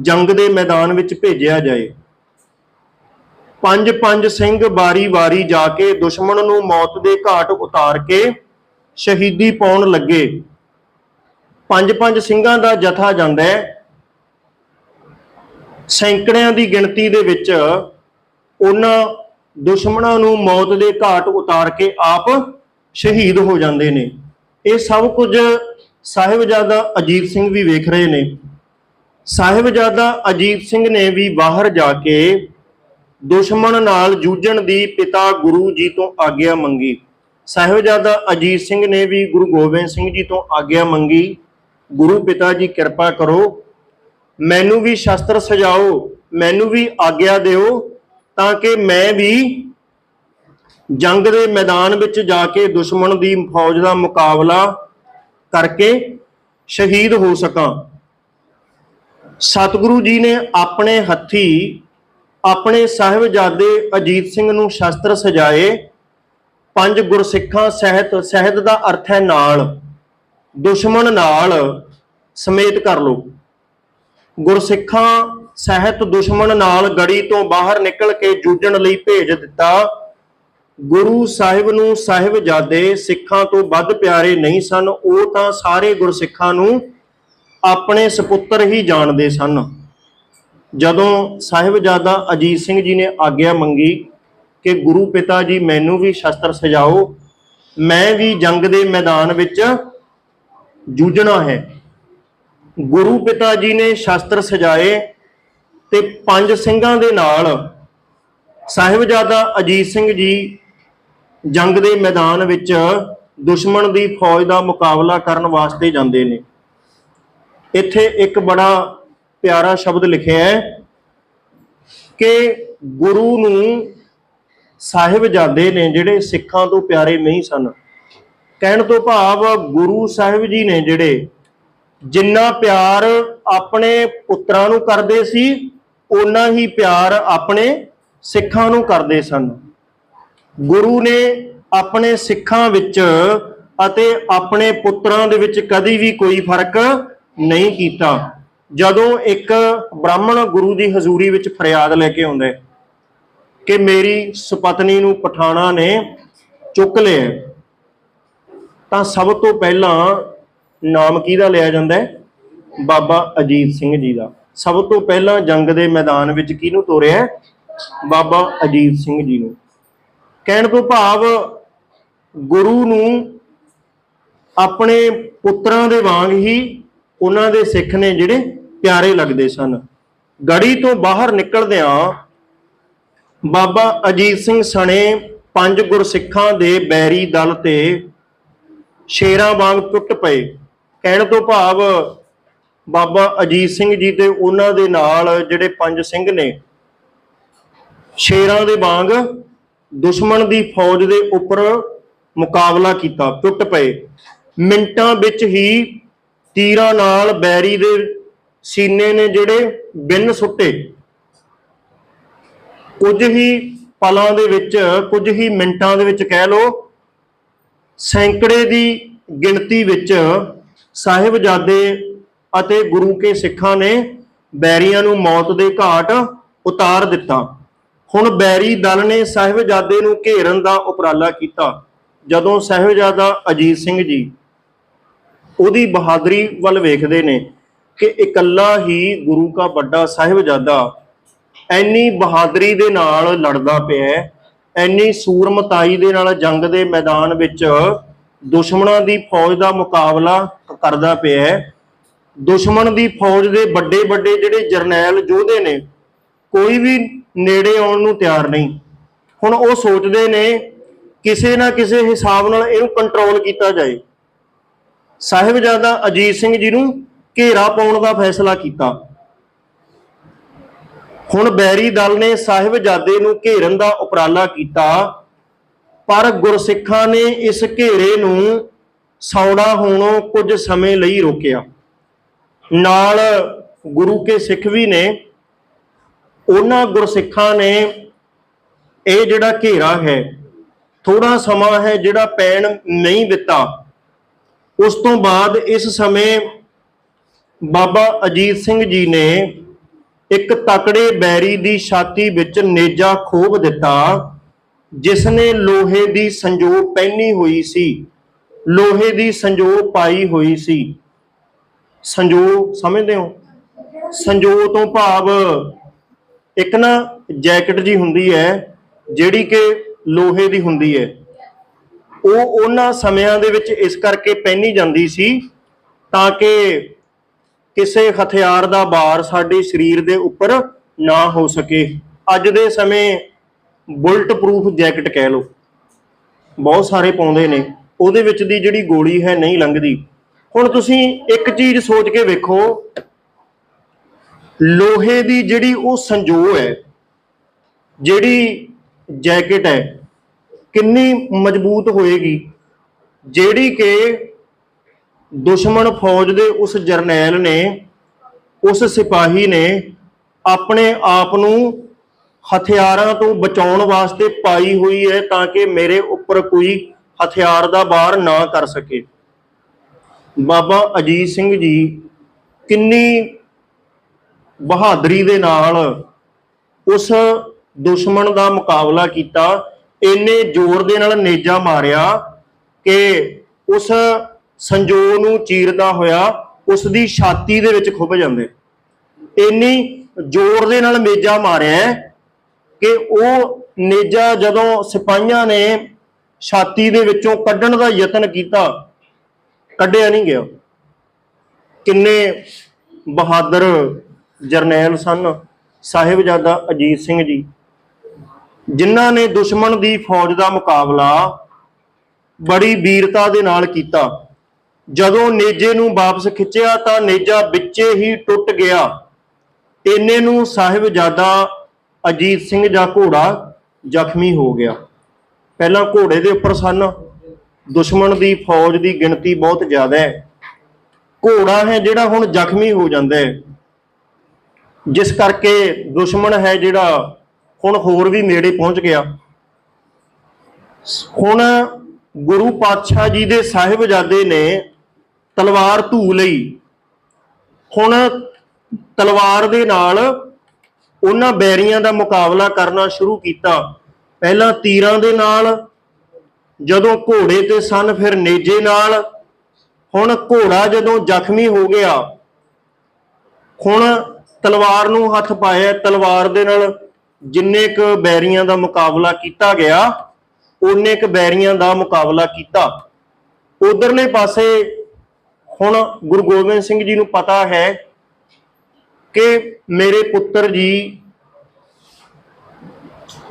ਜੰਗ ਦੇ ਮੈਦਾਨ ਵਿੱਚ ਭੇਜਿਆ ਜਾਏ। ਪੰਜ ਪੰਜ ਸਿੰਘ ਵਾਰੀ-ਵਾਰੀ ਜਾ ਕੇ ਦੁਸ਼ਮਣ ਨੂੰ ਮੌਤ ਦੇ ਘਾਟ ਉਤਾਰ ਕੇ ਸ਼ਹੀਦੀ ਪਾਉਣ ਲੱਗੇ। ਪੰਜ ਪੰਜ ਸਿੰਘਾਂ ਦਾ ਜਥਾ ਜਾਂਦਾ ਹੈ। ਸੈਂਕੜਿਆਂ ਦੀ ਗਿਣਤੀ ਦੇ ਵਿੱਚ ਉਹਨਾਂ ਦੁਸ਼ਮਣਾਂ ਨੂੰ ਮੌਤ ਦੇ ਘਾਟ ਉਤਾਰ ਕੇ ਆਪ ਸ਼ਹੀਦ ਹੋ ਜਾਂਦੇ ਨੇ। ਇਹ ਸਭ ਕੁਝ ਸਾਹਿਬਜ਼ਾਦਾ ਅਜੀਤ ਸਿੰਘ ਵੀ ਵੇਖ ਰਹੇ ਨੇ। ਸਾਹਿਬਜ਼ਾਦਾ ਅਜੀਤ ਸਿੰਘ ਨੇ ਵੀ ਬਾਹਰ ਜਾ ਕੇ ਦੁਸ਼ਮਣ ਨਾਲ ਜੂਝਣ ਦੀ ਪਿਤਾ ਗੁਰੂ ਜੀ ਤੋਂ ਆਗਿਆ ਮੰਗੀ। ਸਾਹਿਬਜ਼ਾਦਾ ਅਜੀਤ ਸਿੰਘ ਨੇ ਵੀ ਗੁਰੂ ਗੋਬਿੰਦ ਸਿੰਘ ਜੀ ਤੋਂ ਆਗਿਆ ਮੰਗੀ। ਗੁਰੂ ਪਿਤਾ ਜੀ, ਕਿਰਪਾ ਕਰੋ। ਮੈਨੂੰ ਵੀ ਸ਼ਸਤਰ ਸਜਾਓ, ਮੈਨੂੰ ਵੀ ਆਗਿਆ ਦਿਓ, ਤਾਂ ਕਿ ਮੈਂ ਵੀ ਜੰਗ ਦੇ ਮੈਦਾਨ ਵਿੱਚ ਜਾ ਕੇ ਦੁਸ਼ਮਣ ਦੀ ਫੌਜ ਦਾ ਮੁਕਾਬਲਾ ਕਰਕੇ ਸ਼ਹੀਦ ਹੋ ਸਕਾਂ। ਸਤਿਗੁਰੂ ਜੀ ਨੇ ਆਪਣੇ ਹੱਥੀ ਆਪਣੇ ਸਾਹਿਬਜ਼ਾਦੇ ਅਜੀਤ ਸਿੰਘ ਨੂੰ ਸ਼ਸਤਰ ਸਜਾਏ, ਪੰਜ ਗੁਰਸਿੱਖਾਂ ਸਹਿਤ ਸਹਿਤ ਦਾ ਅਰਥ ਹੈ ਨਾਲ, ਦੁਸ਼ਮਣ ਨਾਲ ਸਮੇਤ ਕਰ ਲਓ। ਗੁਰਸਿੱਖਾਂ ਸਹਿਤ ਦੁਸ਼ਮਣ ਨਾਲ ਗੜੀ ਤੋਂ ਬਾਹਰ ਨਿਕਲ ਕੇ ਜੂਝਣ ਲਈ ਭੇਜ ਦਿੱਤਾ। ਗੁਰੂ ਸਾਹਿਬ ਨੂੰ ਸਾਹਿਬਜ਼ਾਦੇ ਸਿੱਖਾਂ ਤੋਂ ਵੱਧ ਪਿਆਰੇ ਨਹੀਂ ਸਨ, ਉਹ ਤਾਂ ਸਾਰੇ ਗੁਰਸਿੱਖਾਂ ਨੂੰ ਆਪਣੇ ਸੁਪੁੱਤਰ ਹੀ ਜਾਣਦੇ ਸਨ। ਜਦੋਂ ਸਾਹਿਬਜ਼ਾਦਾ ਅਜੀਤ ਸਿੰਘ ਜੀ ਨੇ ਆਗਿਆ ਮੰਗੀ ਕਿ ਗੁਰੂ ਪਿਤਾ ਜੀ ਮੈਨੂੰ ਵੀ ਸ਼ਸਤਰ ਸਜਾਓ, ਮੈਂ ਵੀ ਜੰਗ ਦੇ ਮੈਦਾਨ ਵਿੱਚ ਜੂਝਣਾ ਹੈ। ਗੁਰੂ ਪਿਤਾ ਜੀ ਨੇ ਸ਼ਸਤਰ ਸਜਾਏ ਤੇ ਪੰਜ ਸਿੰਘਾਂ ਦੇ ਨਾਲ ਸਾਹਿਬਜ਼ਾਦਾ ਅਜੀਤ ਸਿੰਘ ਜੀ ਜੰਗ ਦੇ ਮੈਦਾਨ ਵਿੱਚ ਦੁਸ਼ਮਣ ਦੀ ਫੌਜ ਦਾ ਮੁਕਾਬਲਾ ਕਰਨ ਵਾਸਤੇ ਜਾਂਦੇ ਨੇ। ਇੱਥੇ ਇੱਕ ਬੜਾ ਪਿਆਰਾ ਸ਼ਬਦ ਲਿਖਿਆ ਹੈ ਕਿ ਗੁਰੂ ਨੂੰ ਸਾਹਿਬਜ਼ਾਦੇ ਨੇ ਜਿਹੜੇ ਸਿੱਖਾਂ ਤੋਂ ਪਿਆਰੇ ਨਹੀਂ ਸਨ। ਕਹਿਣ ਤੋਂ ਭਾਵ ਗੁਰੂ ਸਾਹਿਬ ਜੀ ਨੇ ਜਿਹੜੇ ਜਿੰਨਾ ਪਿਆਰ ਆਪਣੇ ਪੁੱਤਰਾਂ ਨੂੰ ਕਰਦੇ ਸੀ, ਓਨਾ ਹੀ ਪਿਆਰ ਆਪਣੇ ਸਿੱਖਾਂ ਨੂੰ ਕਰਦੇ ਸਨ। ਗੁਰੂ ਨੇ ਆਪਣੇ ਸਿੱਖਾਂ ਵਿੱਚ ਅਤੇ ਆਪਣੇ ਪੁੱਤਰਾਂ ਦੇ ਵਿੱਚ ਕਦੀ ਵੀ ਕੋਈ ਫ਼ਰਕ ਨਹੀਂ ਕੀਤਾ। ਜਦੋਂ ਇੱਕ ਬ੍ਰਾਹਮਣ ਗੁਰੂ ਦੀ ਹਜ਼ੂਰੀ ਵਿੱਚ ਫਰਿਆਦ ਲੈ ਕੇ ਆਉਂਦਾ ਕਿ ਮੇਰੀ ਸੁਪਤਨੀ ਨੂੰ ਪਠਾਣਾ ਨੇ ਚੁੱਕ ਲਿਆ ਤਾਂ ਸਭ ਤੋਂ ਪਹਿਲਾਂ ਨਾਮ ਕਿਹਦਾ ਲਿਆ ਜਾਂਦਾ ਬਾਬਾ ਅਜੀਤ ਸਿੰਘ ਜੀ ਦਾ। ਸਭ ਤੋਂ ਪਹਿਲਾਂ ਜੰਗ ਦੇ ਮੈਦਾਨ ਵਿੱਚ ਕਿਹਨੂੰ ਤੋਰਿਆ ਬਾਬਾ ਅਜੀਤ ਸਿੰਘ ਜੀ ਨੂੰ। ਕਹਿਣ ਤੋਂ ਭਾਵ ਗੁਰੂ ਨੂੰ ਆਪਣੇ ਪੁੱਤਰਾਂ ਦੇ ਵਾਂਗ ਹੀ ਉਹਨਾਂ ਦੇ ਸਿੱਖ ਨੇ ਜਿਹੜੇ ਪਿਆਰੇ ਲੱਗਦੇ ਸਨ। ਗੜੀ ਤੋਂ ਬਾਹਰ ਨਿਕਲਦਿਆਂ ਬਾਬਾ ਅਜੀਤ ਸਿੰਘ ਸਣੇ ਪੰਜ ਗੁਰਸਿੱਖਾਂ ਦੇ ਬੈਰੀ ਦਲ ਤੇ ਸ਼ੇਰਾਂ ਵਾਂਗ ਟੁੱਟ ਪਏ। ਕਹਿਣ ਤੋਂ ਭਾਵ ਬਾਬਾ ਅਜੀਤ ਸਿੰਘ ਜੀ ਤੇ ਉਹਨਾਂ ਦੇ ਨਾਲ ਜਿਹੜੇ ਪੰਜ ਸਿੰਘ ਨੇ, ਸ਼ੇਰਾਂ ਦੇ ਵਾਂਗ ਦੁਸ਼ਮਣ ਦੀ ਫੌਜ ਦੇ ਉੱਪਰ ਮੁਕਾਬਲਾ ਕੀਤਾ, ਟੁੱਟ ਪਏ। ਮਿੰਟਾਂ ਵਿੱਚ ਹੀ ਤੀਰਾਂ ਨਾਲ ਬੈਰੀ ਦੇ ਸੀਨੇ ਨੇ ਜਿਹੜੇ ਬਿੰਨ ਸੁੱਟੇ ਕੁਝ ਹੀ ਪਲਾਂ ਦੇ ਵਿੱਚ, ਕੁਝ ਹੀ ਮਿੰਟਾਂ ਦੇ ਵਿੱਚ ਕਹਿ ਲਓ, ਸੈਂਕੜੇ ਦੀ ਗਿਣਤੀ ਵਿੱਚ ਸਾਹਿਬਜ਼ਾਦੇ ਅਤੇ ਗੁਰੂ ਕੇ ਸਿੱਖਾਂ ਨੇ ਬੈਰੀਆਂ ਨੂੰ ਮੌਤ ਦੇ ਘਾਟ ਉਤਾਰ ਦਿੱਤਾ। ਹੁਣ ਬੈਰੀ ਦਲ ਨੇ ਸਾਹਿਬਜ਼ਾਦੇ ਨੂੰ ਘੇਰਨ ਦਾ ਉਪਰਾਲਾ ਕੀਤਾ, ਜਦੋਂ ਸਾਹਿਬਜ਼ਾਦਾ ਅਜੀਤ ਸਿੰਘ ਜੀ ਉਹਦੀ ਬਹਾਦਰੀ ਵੱਲ ਵੇਖਦੇ ਨੇ। ਕਿ ਇਕੱਲਾ ਹੀ ਗੁਰੂ ਦਾ ਵੱਡਾ ਸਾਹਿਬਜ਼ਾਦਾ ਐਨੀ ਬਹਾਦਰੀ ਦੇ ਨਾਲ ਲੜਦਾ ਪਿਆ ਹੈ, ਐਨੀ ਸੂਰਮਤਾਈ ਦੇ ਨਾਲ ਜੰਗ ਦੇ ਮੈਦਾਨ ਵਿੱਚ ਦੁਸ਼ਮਣਾਂ ਦੀ ਫੌਜ ਦਾ ਮੁਕਾਬਲਾ ਕਰਦਾ ਪਿਆ ਦੁਸ਼ਮਣ ਦੀ ਫੌਜ ਦੇ ਵੱਡੇ ਵੱਡੇ ਜਿਹੜੇ ਜਰਨੈਲ ਯੋਧੇ ਨੇ ਕੋਈ ਵੀ ਨੇੜੇ ਆਉਣ ਨੂੰ ਤਿਆਰ ਨਹੀਂ। ਹੁਣ ਉਹ ਸੋਚਦੇ ਨੇ ਕਿਸੇ ਨਾ ਕਿਸੇ ਹਿਸਾਬ ਨਾਲ ਇਹਨੂੰ ਕੰਟਰੋਲ ਕੀਤਾ ਜਾਏ। ਸਾਹਿਬਜ਼ਾਦਾ ਅਜੀਤ ਸਿੰਘ ਜੀ ਨੂੰ ਘੇਰਾ ਪਾਉਣ ਦਾ ਫੈਸਲਾ ਕੀਤਾ। ਹੁਣ ਬੈਰੀ ਦਲ ਨੇ ਸਾਹਿਬਜ਼ਾਦੇ ਨੂੰ ਘੇਰਨ ਦਾ ਉਪਰਾਲਾ ਕੀਤਾ, ਪਰ ਗੁਰਸਿੱਖਾਂ ਨੇ ਇਸ ਘੇਰੇ ਨੂੰ ਸੌੜਾ ਹੋਣੋਂ ਕੁਝ ਸਮੇਂ ਲਈ ਰੋਕਿਆ। ਨਾਲ ਗੁਰੂ ਕੇ ਸਿੱਖ ਵੀ ਨੇ, ਉਹਨਾਂ ਗੁਰਸਿੱਖਾਂ ਨੇ ਇਹ ਜਿਹੜਾ ਘੇਰਾ ਹੈ ਥੋੜਾ ਸਮਾਂ ਹੈ ਜਿਹੜਾ ਪੈਣ ਨਹੀਂ ਦਿੱਤਾ। ਉਸ ਤੋਂ ਬਾਅਦ ਇਸ ਸਮੇਂ ਬਾਬਾ ਅਜੀਤ ਸਿੰਘ ਜੀ ਨੇ ਇੱਕ ਤਕੜੇ ਬੈਰੀ ਦੀ ਛਾਤੀ ਵਿੱਚ ਨੇਜਾ ਖੋਭ ਦਿੱਤਾ ਜਿਸ ਨੇ ਲੋਹੇ ਦੀ ਸੰਜੋ ਪਹਿਨੀ ਹੋਈ ਸੀ। ਲੋਹੇ ਦੀ ਸੰਜੋ ਪਾਈ ਹੋਈ ਸੀ। ਸੰਜੋ ਸਮਝਦੇ ਹੋ? ਸੰਜੋ ਤੋਂ ਭਾਵ ਇੱਕ ਨਾ ਜੈਕਟ ਜੀ ਹੁੰਦੀ ਹੈ, ਜਿਹੜੀ ਕਿ ਲੋਹੇ ਦੀ ਹੁੰਦੀ ਹੈ। ਉਹ ਉਹਨਾਂ ਸਮਿਆਂ ਦੇ ਵਿੱਚ ਇਸ ਕਰਕੇ ਪਹਿਨੀ ਜਾਂਦੀ ਸੀ, ਤਾਂ ਕਿ ਕਿਸੇ ਹਥਿਆਰ ਦਾ ਭਾਰ ਸਾਡੇ ਸਰੀਰ ਦੇ ਉੱਪਰ ਨਾ ਹੋ ਸਕੇ। ਅੱਜ ਦੇ ਸਮੇਂ ਬੁਲਟ ਪ੍ਰੂਫ ਜੈਕਟ ਕਹਿ ਲਓ। ਬਹੁਤ ਸਾਰੇ ਪਾਉਂਦੇ ਨੇ। ਉਹਦੇ ਵਿੱਚ ਦੀ ਜਿਹੜੀ ਗੋਲੀ ਹੈ ਨਹੀਂ ਲੰਘਦੀ। ਹੁਣ ਤੁਸੀਂ ਇੱਕ ਚੀਜ਼ ਸੋਚ ਕੇ ਵੇਖੋ। ਲੋਹੇ ਦੀ ਜਿਹੜੀ ਉਹ ਸੰਜੋ ਹੈ, ਜਿਹੜੀ ਜੈਕਟ ਹੈ, ਕਿੰਨੀ ਮਜ਼ਬੂਤ ਹੋਏਗੀ। ਜਿਹੜੀ ਕਿ ਦੁਸ਼ਮਣ ਫੌਜ ਦੇ ਉਸ ਜਰਨੈਲ ਨੇ, ਉਸ ਸਿਪਾਹੀ ਨੇ ਆਪਣੇ ਆਪ ਨੂੰ ਹਥਿਆਰਾਂ ਤੋਂ ਬਚਾਉਣ ਵਾਸਤੇ ਪਾਈ ਹੋਈ ਹੈ ਤਾਂ ਕਿ ਮੇਰੇ ਉੱਪਰ ਕੋਈ ਹਥਿਆਰ ਦਾ ਵਾਰ ਨਾ ਕਰ ਸਕੇ। ਬਾਬਾ ਅਜੀਤ ਸਿੰਘ ਜੀ ਕਿੰਨੀ ਬਹਾਦਰੀ ਦੇ ਨਾਲ ਉਸ ਦੁਸ਼ਮਣ ਦਾ ਮੁਕਾਬਲਾ ਕੀਤਾ। ਇੰਨੇ ਜ਼ੋਰ ਦੇ ਨਾਲ ਨੇਜਾ ਮਾਰਿਆ ਕਿ ਉਸ ਸੰਜੋ ਨੂੰ ਚੀਰਦਾ ਹੋਇਆ ਉਸ ਦੀ ਛਾਤੀ ਦੇ ਵਿੱਚ ਖੁੱਭ ਜਾਂਦੇ। ਇੰਨੀ ਜ਼ੋਰ ਦੇ ਨਾਲ ਮੇਜਾ ਮਾਰਿਆ ਕਿ ਉਹ ਨੇਜਾ ਜਦੋਂ ਸਿਪਾਹੀਆਂ ਨੇ ਛਾਤੀ ਦੇ ਵਿੱਚੋਂ ਕੱਢਣ ਦਾ ਯਤਨ ਕੀਤਾ, ਕੱਢਿਆ ਨਹੀਂ ਗਿਆ। ਕਿੰਨੇ ਬਹਾਦਰ ਜਰਨੈਲ ਸਨ ਸਾਹਿਬਜ਼ਾਦਾ ਅਜੀਤ ਸਿੰਘ ਜੀ, ਜਿਨ੍ਹਾਂ ਨੇ ਦੁਸ਼ਮਣ ਦੀ ਫੌਜ ਦਾ ਮੁਕਾਬਲਾ ਬੜੀ ਵੀਰਤਾ ਦੇ ਨਾਲ ਕੀਤਾ। ਜਦੋਂ ਨੇਜੇ ਨੂੰ ਵਾਪਸ ਖਿੱਚਿਆ ਤਾਂ ਨੇਜਾ ਵਿੱਚੇ ਹੀ ਟੁੱਟ ਗਿਆ। ਇੰਨੇ ਨੂੰ ਸਾਹਿਬਜ਼ਾਦਾ ਅਜੀਤ ਸਿੰਘ ਜਾਂ ਘੋੜਾ ਜ਼ਖਮੀ ਹੋ ਗਿਆ। ਪਹਿਲਾਂ ਘੋੜੇ ਦੇ ਉੱਪਰ ਸਨ। ਦੁਸ਼ਮਣ ਦੀ ਫੌਜ ਦੀ ਗਿਣਤੀ ਬਹੁਤ ਜ਼ਿਆਦਾ ਹੈ। ਘੋੜਾ ਹੈ ਜਿਹੜਾ ਹੁਣ ਜ਼ਖਮੀ ਹੋ ਜਾਂਦਾ ਹੈ। ਜਿਸ ਕਰਕੇ ਦੁਸ਼ਮਣ ਹੈ ਜਿਹੜਾ ਹੁਣ ਹੋਰ ਵੀ ਨੇੜੇ ਪਹੁੰਚ ਗਿਆ। ਹੁਣ ਗੁਰੂ ਪਾਤਸ਼ਾਹ ਜੀ ਦੇ ਸਾਹਿਬਜ਼ਾਦੇ ਨੇ ਤਲਵਾਰ ਧੂ ਲਈ। ਹੁਣ ਤਲਵਾਰ ਦੇ ਨਾਲ ਉਹਨਾਂ ਬੈਰੀਆਂ ਦਾ ਮੁਕਾਬਲਾ ਕਰਨਾ ਸ਼ੁਰੂ ਕੀਤਾ। ਪਹਿਲਾਂ ਤੀਰਾਂ ਦੇ ਨਾਲ, ਜਦੋਂ ਘੋੜੇ ਤੇ ਸਨ ਫਿਰ ਨੇਜੇ ਨਾਲ। ਹੁਣ ਘੋੜਾ ਜਦੋਂ ਜ਼ਖਮੀ ਹੋ ਗਿਆ, ਹੁਣ ਤਲਵਾਰ ਨੂੰ ਹੱਥ ਪਾਇਆ, ਤਲਵਾਰ ਦੇ ਨਾਲ ਜਿੰਨੇ ਕ ਬੈਰੀਆਂ ਦਾ ਮੁਕਾਬਲਾ ਕੀਤਾ ਗਿਆ, ਉਹਨੇ ਕ ਬੈਰੀਆਂ ਦਾ ਮੁਕਾਬਲਾ ਕੀਤਾ। ਉਧਰਲੇ ਪਾਸੇ ਹੁਣ ਗੁਰੂ ਗੋਬਿੰਦ ਸਿੰਘ ਜੀ ਨੂੰ ਪਤਾ ਹੈ ਕਿ ਮੇਰੇ ਪੁੱਤਰ ਜੀ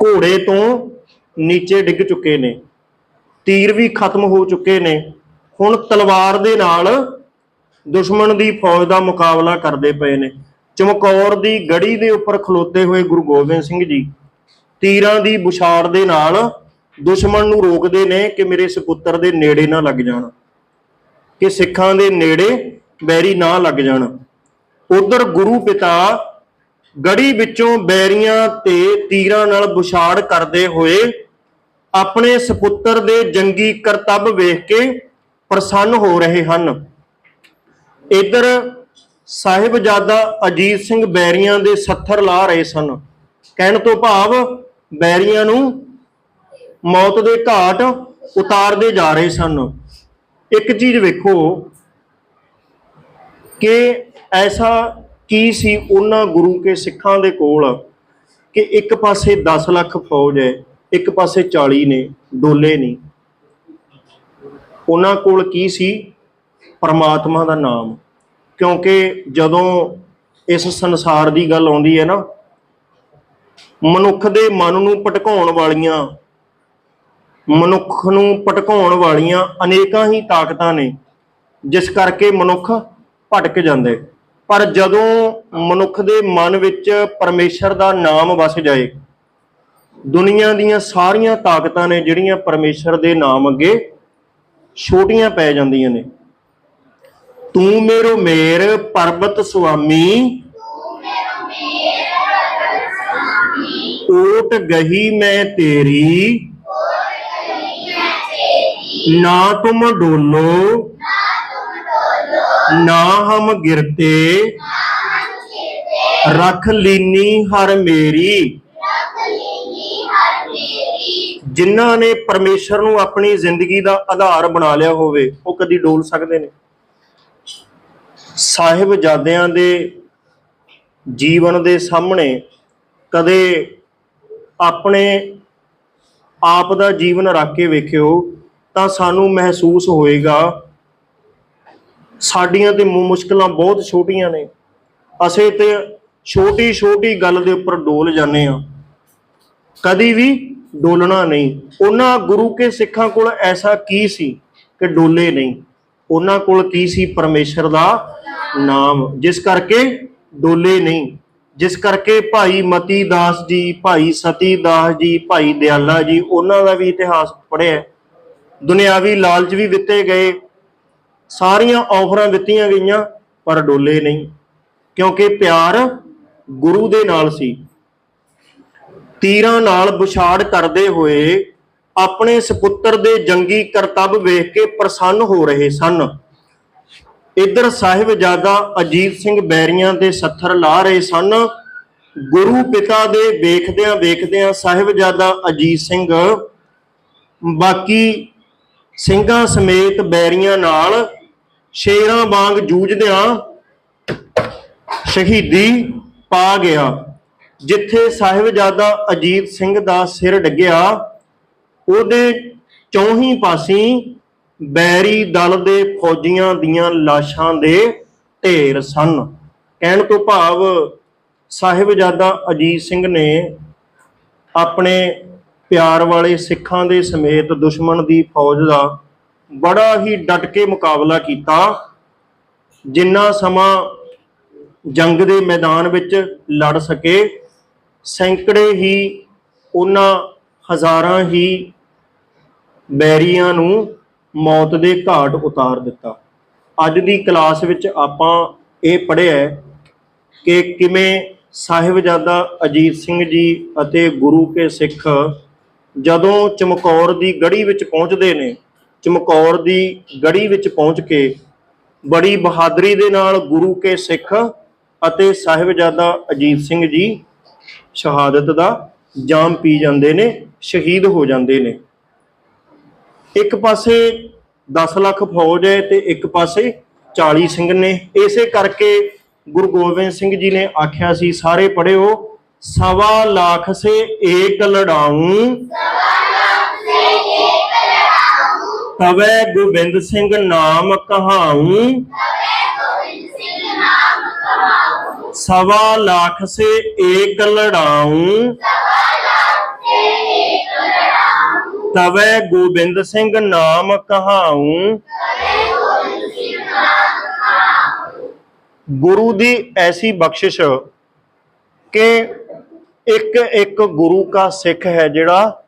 ਘੋੜੇ ਤੋਂ ਨੀਚੇ ਡਿੱਗ ਚੁੱਕੇ ਨੇ, ਤੀਰ ਵੀ ਖਤਮ ਹੋ ਚੁੱਕੇ ਨੇ, ਹੁਣ ਤਲਵਾਰ ਦੇ ਨਾਲ ਦੁਸ਼ਮਣ ਦੀ ਫੌਜ ਦਾ ਮੁਕਾਬਲਾ ਕਰਦੇ ਪਏ ਨੇ। ਚਮਕੌਰ ਦੀ ਗੜੀ ਦੇ ਉੱਪਰ ਖਲੋਤੇ ਹੋਏ ਗੁਰੂ ਗੋਬਿੰਦ ਸਿੰਘ ਜੀ, ਤੀਰਾਂ ਦੀ ਬੁਛਾੜ ਦੇ ਨਾਲ ਦੁਸ਼ਮਣ ਨੂੰ ਰੋਕਦੇ ਨੇ ਕਿ ਮੇਰੇ ਸੁਪੁੱਤਰ ਦੇ ਨੇੜੇ ਨਾ ਲੱਗ ਜਾਣ। ਕਿ ਸਿੱਖਾਂ ਦੇ ਨੇੜੇ ਬੈਰੀ ਨਾ ਲੱਗ ਜਾਣ। ਉਧਰ ਗੁਰੂ ਪਿਤਾ ਗੜੀ ਵਿੱਚੋਂ ਬੈਰੀਆਂ ਤੇ ਤੀਰਾਂ ਨਾਲ ਬੁਛਾੜ ਕਰਦੇ ਹੋਏ ਆਪਣੇ ਸੁਪੁੱਤਰ ਦੇ ਜੰਗੀ ਕਰਤੱਵ ਵੇਖ ਕੇ ਪ੍ਰਸੰਨ ਹੋ ਰਹੇ ਹਨ। ਇਧਰ ਸਾਹਿਬਜ਼ਾਦਾ ਅਜੀਤ ਸਿੰਘ ਬੈਰੀਆਂ ਦੇ ਸੱਥਰ ਲਾ ਰਹੇ ਸਨ। ਕਹਿਣ ਤੋਂ ਭਾਵ ਬੈਰੀਆਂ ਨੂੰ ਮੌਤ ਦੇ ਘਾਟ ਉਤਾਰਦੇ ਜਾ ਰਹੇ ਸਨ। ਇੱਕ ਚੀਜ਼ ਵੇਖੋ ਕਿ ਐਸਾ ਕੀ ਸੀ ਉਹਨਾਂ ਗੁਰੂ ਕੇ ਸਿੱਖਾਂ ਦੇ ਕੋਲ ਕਿ ਇੱਕ ਪਾਸੇ 10 ਲੱਖ ਫੌਜ ਹੈ, ਇੱਕ ਪਾਸੇ 40 ਨੇ, ਡੋਲੇ ਨਹੀਂ ਉਹਨਾਂ ਕੋਲ ਕੀ ਸੀ? ਪਰਮਾਤਮਾ ਦਾ ਨਾਮ। ਕਿਉਂਕਿ ਜਦੋਂ ਇਸ ਸੰਸਾਰ ਦੀ ਗੱਲ ਆਉਂਦੀ ਹੈ ਨਾ, ਮਨੁੱਖ ਦੇ ਮਨ ਨੂੰ ਭਟਕਾਉਣ ਵਾਲੀਆਂ ਮਨੁੱਖ ਨੂੰ ਭਟਕਾਉਣ ਵਾਲੀਆਂ ਅਨੇਕਾਂ ਹੀ ਤਾਕਤਾਂ ਨੇ, ਜਿਸ ਕਰਕੇ ਮਨੁੱਖ ਭਟਕ ਜਾਂਦੇ। ਪਰ ਜਦੋਂ ਮਨੁੱਖ ਦੇ ਮਨ ਵਿੱਚ ਪਰਮੇਸ਼ਰ ਦਾ ਨਾਮ ਵਸ ਜਾਏ, ਦੁਨੀਆ ਦੀਆਂ ਸਾਰੀਆਂ ਤਾਕਤਾਂ ਨੇ ਜਿਹੜੀਆਂ ਪਰਮੇਸ਼ਰ ਦੇ ਨਾਮ ਅੱਗੇ ਛੋਟੀਆਂ ਪੈ ਜਾਂਦੀਆਂ ਨੇ। ਤੂੰ ਮੇਰੋ ਮੇਰ, ਪਰਬਤ ਸੁਆਮੀ। ਓਟ ਗਹੀ ਮੈਂ ਤੇਰੀ। ਨਾ ਤੁਮ ਡੋਲੋ, ਨਾ ਹਮ ਗਿਰਤੇ ਰਖ ਲੀਨੀ ਹਰ ਮੇਰੀ। ਜਿਨ੍ਹਾਂ ਨੇ ਪਰਮੇਸ਼ਰ ਨੂੰ ਆਪਣੀ ਜ਼ਿੰਦਗੀ ਦਾ ਆਧਾਰ ਬਣਾ ਲਿਆ ਹੋਵੇ, ਉਹ ਕਦੀ ਡੋਲ ਸਕਦੇ ਨੇ। ਸਾਹਿਬਜ਼ਾਦਿਆਂ ਦੇ ਜੀਵਨ ਦੇ ਸਾਹਮਣੇ ਕਦੇ ਆਪਣੇ ਆਪ ਦਾ ਜੀਵਨ ਰੱਖ ਕੇ ਵੇਖਿਓ ਤਾਂ ਸਾਨੂੰ ਮਹਿਸੂਸ ਹੋਏਗਾ। ਸਾਡੀਆਂ ਤੇ ਮੁ- ਮੁਸ਼ਕਲਾਂ ਬਹੁਤ ਛੋਟੀਆਂ ਨੇ। ਅਸੀਂ ਤੇ ਛੋਟੀ ਛੋਟੀ ਗੱਲ ਦੇ ਉੱਪਰ ਡੋਲ ਜਾਂਦੇ ਆ ਕਦੀ ਵੀ ਡੋਲਣਾ ਨਹੀਂ। ਉਹਨਾਂ ਗੁਰੂ ਕੇ ਸਿੱਖਾਂ ਕੋਲ ਐਸਾ ਕੀ ਸੀ ਕਿ ਡੋਲੇ ਨਹੀਂ? ਉਹਨਾਂ ਕੋਲ ਕੀ ਸੀ ਪਰਮੇਸ਼ਰ ਦਾ ਨਾਮ? ਜਿਸ ਕਰਕੇ ਡੋਲੇ ਨਹੀਂ। ਜਿਸ ਕਰਕੇ ਭਾਈ ਮਤੀ ਦਾਸ ਜੀ, ਭਾਈ ਸਤੀ ਦਾਸ ਜੀ, ਭਾਈ ਦਿਆਲਾ ਜੀ, ਉਹਨਾਂ ਦਾ ਵੀ ਇਤਿਹਾਸ ਪੜ੍ਹਿਆ ਦੁਨਿਆਵੀ ਲਾਲਚ ਵੀ ਦਿੱਤੇ ਗਏ। ਸਾਰੀਆਂ ਆਫਰਾਂ ਦਿੱਤੀਆਂ ਗਈਆਂ, ਪਰ ਡੋਲੇ ਨਹੀਂ, ਕਿਉਂਕਿ ਪਿਆਰ ਗੁਰੂ ਦੇ ਨਾਲ ਸੀ। ਤੀਰਾਂ ਨਾਲ ਬੁਛਾੜ ਕਰਦੇ ਹੋਏ ਆਪਣੇ ਸੁਪੁੱਤਰ ਦੇ ਜੰਗੀ ਕਰਤੱਵ ਵੇਖ ਕੇ ਪ੍ਰਸੰਨ ਹੋ ਰਹੇ ਸਨ। ਇੱਧਰ ਸਾਹਿਬਜ਼ਾਦਾ ਅਜੀਤ ਸਿੰਘ ਬੈਰੀਆਂ ਦੇ ਸੱਥਰ ਲਾ ਰਹੇ ਸਨ। ਗੁਰੂ ਪਿਤਾ ਦੇ ਵੇਖਦਿਆਂ ਵੇਖਦਿਆਂ ਸਾਹਿਬਜ਼ਾਦਾ ਅਜੀਤ ਸਿੰਘ ਬਾਕੀ ਸਿੰਘਾਂ ਸਮੇਤ ਬੈਰੀਆਂ ਨਾਲ ਸ਼ੇਰਾਂ ਵਾਂਗ ਜੂਝਦਿਆਂ ਸ਼ਹੀਦੀ ਪਾ ਗਿਆ, ਜਿੱਥੇ ਸਾਹਿਬਜ਼ਾਦਾ ਅਜੀਤ ਸਿੰਘ ਦਾ ਸਿਰ ਡਿੱਗਿਆ, ਉਹਦੇ ਚੌਹੀਂ ਪਾਸੀ ਬੈਰੀ ਦਲ ਦੇ ਫੌਜੀਆਂ ਦੀਆਂ ਲਾਸ਼ਾਂ ਦੇ ਢੇਰ ਸਨ। ਕਹਿਣ ਤੋਂ ਭਾਵ ਸਾਹਿਬਜ਼ਾਦਾ ਅਜੀਤ ਸਿੰਘ ਨੇ ਆਪਣੇ ਪਿਆਰ ਵਾਲੇ ਸਿੱਖਾਂ ਦੇ ਸਮੇਤ ਦੁਸ਼ਮਣ ਦੀ ਫੌਜ ਦਾ ਬੜਾ ਹੀ ਡਟ ਕੇ ਮੁਕਾਬਲਾ ਕੀਤਾ, ਜਿੰਨਾ ਸਮਾਂ ਜੰਗ ਦੇ ਮੈਦਾਨ ਵਿੱਚ ਲੜ ਸਕੇ, ਸੈਂਕੜੇ ਹੀ ਉਹਨਾਂ ਹਜ਼ਾਰਾਂ ਹੀ ਬੈਰੀਆਂ ਨੂੰ ਮੌਤ ਦੇ ਘਾਟ ਉਤਾਰ ਦਿੱਤਾ। ਅੱਜ ਦੀ ਕਲਾਸ ਵਿੱਚ ਆਪਾਂ ਇਹ ਪੜ੍ਹਿਆ ਕਿ ਕਿਵੇਂ ਸਾਹਿਬਜ਼ਾਦਾ ਅਜੀਤ ਸਿੰਘ ਜੀ ਅਤੇ ਗੁਰੂ ਕੇ ਸਿੱਖ ਜਦੋਂ ਚਮਕੌਰ ਦੀ ਗੜੀ ਵਿੱਚ ਪਹੁੰਚਦੇ ਨੇ, ਚਮਕੌਰ ਦੀ ਗੜੀ ਵਿੱਚ ਪਹੁੰਚ ਕੇ ਬੜੀ ਬਹਾਦਰੀ ਦੇ ਨਾਲ ਗੁਰੂ ਕੇ ਸਿੱਖ ਅਤੇ ਸਾਹਿਬਜ਼ਾਦਾ ਅਜੀਤ ਸਿੰਘ ਜੀ ਸ਼ਹਾਦਤ ਦਾ ਜਾਮ ਪੀ ਜਾਂਦੇ ਨੇ, ਸ਼ਹੀਦ ਹੋ ਜਾਂਦੇ ਨੇ। ਇੱਕ ਪਾਸੇ 10 ਲੱਖ ਫੌਜ ਹੈ ਤੇ ਇੱਕ ਪਾਸੇ 40 ਸਿੰਘ ਨੇ। ਇਸੇ ਕਰਕੇ ਗੁਰੂ ਗੋਬਿੰਦ ਸਿੰਘ ਜੀ ਨੇ ਆਖਿਆ ਸੀ, ਸਾਰੇ ਪੜਿਓ ਸਵਾ ਲੱਖ ਸੇ ਏਕ ਲੜਾਊਂ। ਤਵੇ ਗੋਬਿੰਦ ਸਿੰਘ ਨਾਮ ਕਹਾਊਂ। ਸਵਾ ਲੱਖ ਸੇ ਏਕ ਲੜਾਊਂ। ਤਵੇ ਗੋਬਿੰਦ ਸਿੰਘ ਨਾਮ ਕਹਾਊਂ। ਗੁਰੂ ਦੀ ਐਸੀ ਬਖਸ਼ਿਸ਼ ਕਿ ਇੱਕ ਇੱਕ ਗੁਰੂ ਦਾ ਸਿੱਖ ਹੈ ਜਿਹੜਾ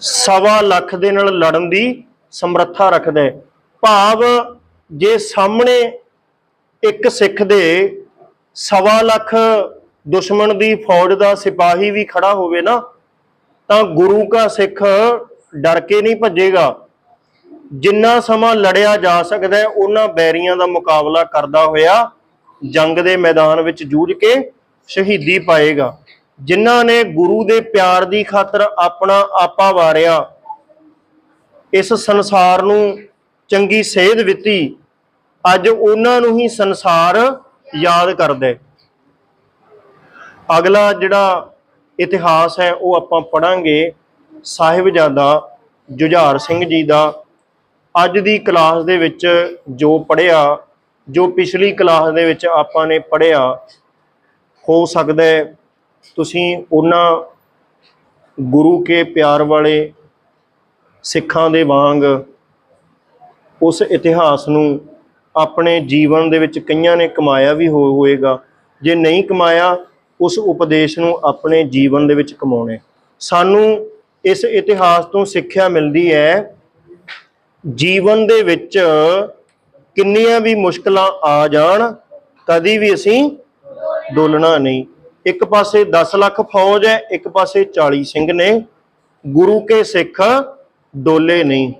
ਸਵਾ ਲੱਖ ਦੇ ਨਾਲ ਲੜਨ ਦੀ ਸਮਰੱਥਾ ਰੱਖਦਾ ਹੈ। ਭਾਵ ਜੇ ਸਾਹਮਣੇ ਇੱਕ ਸਿੱਖ ਦੇ ਸਵਾ ਲੱਖ ਦੁਸ਼ਮਣ ਦੀ ਫੌਜ ਦਾ ਸਿਪਾਹੀ ਵੀ ਖੜਾ ਹੋਵੇ ਨਾ, ਤਾਂ ਗੁਰੂ ਕਾ ਸਿੱਖ ਡਰ ਕੇ ਨਹੀਂ ਭੱਜੇਗਾ। ਜਿੰਨਾ ਸਮਾਂ ਲੜਿਆ ਜਾ ਸਕਦਾ ਹੈ, ਉਹਨਾਂ ਬੈਰੀਆਂ ਦਾ ਮੁਕਾਬਲਾ ਕਰਦਾ ਹੋਇਆ ਜੰਗ ਦੇ ਮੈਦਾਨ ਵਿੱਚ ਜੂਝ ਕੇ ਸ਼ਹੀਦੀ ਪਾਏਗਾ। ਜਿਨ੍ਹਾਂ ਨੇ ਗੁਰੂ ਦੇ ਪਿਆਰ ਦੀ ਖਾਤਰ ਆਪਣਾ ਆਪਾ ਵਾਰਿਆ, ਇਸ ਸੰਸਾਰ ਨੂੰ ਚੰਗੀ ਸੇਧ ਦਿੱਤੀ, ਅੱਜ ਉਹਨਾਂ ਨੂੰ ਹੀ ਸੰਸਾਰ ਯਾਦ ਕਰਦਾ। ਅਗਲਾ ਜਿਹੜਾ ਇਤਿਹਾਸ ਹੈ, ਉਹ ਆਪਾਂ ਪੜਾਂਗੇ ਸਾਹਿਬਜ਼ਾਦਾ ਜੁਝਾਰ ਸਿੰਘ ਜੀ ਦਾ। ਅੱਜ ਦੀ ਕਲਾਸ ਦੇ ਵਿੱਚ ਜੋ ਪੜਿਆ ਜੋ ਪਿਛਲੀ ਕਲਾਸ ਦੇ ਵਿੱਚ ਆਪਾਂ ਨੇ ਪੜਿਆ ਹੋ ਸਕਦਾ ਹੈ। ਤੁਸੀਂ ਉਹਨਾਂ ਗੁਰੂ ਕੇ ਪਿਆਰ ਵਾਲੇ ਸਿੱਖਾਂ ਦੇ ਵਾਂਗ ਉਸ ਇਤਿਹਾਸ ਨੂੰ ਆਪਣੇ ਜੀਵਨ ਦੇ ਵਿੱਚ ਕਈਆਂ ਨੇ ਕਮਾਇਆ ਵੀ ਹੋ, ਹੋਏਗਾ। ਜੇ ਨਹੀਂ ਕਮਾਇਆ, ਉਸ ਉਪਦੇਸ਼ ਨੂੰ ਆਪਣੇ ਜੀਵਨ ਦੇ ਵਿੱਚ ਕਮਾਉਣੇ ਸਾਨੂੰ ਇਸ ਇਤਿਹਾਸ ਤੋਂ ਸਿੱਖਿਆ ਮਿਲਦੀ ਹੈ, ਜੀਵਨ ਦੇ ਵਿੱਚ ਕਿੰਨੀਆਂ ਵੀ ਮੁਸ਼ਕਲਾਂ ਆ ਜਾਣ, ਕਦੀ ਵੀ ਅਸੀਂ ਡੋਲਣਾ ਨਹੀਂ ਇੱਕ ਪਾਸੇ 10 ਲੱਖ ਫੌਜ ਹੈ ਇੱਕ ਪਾਸੇ 40 ਸਿੰਘ ਨੇ ਗੁਰੂ ਕੇ ਸਿੱਖ ਡੋਲੇ ਨਹੀਂ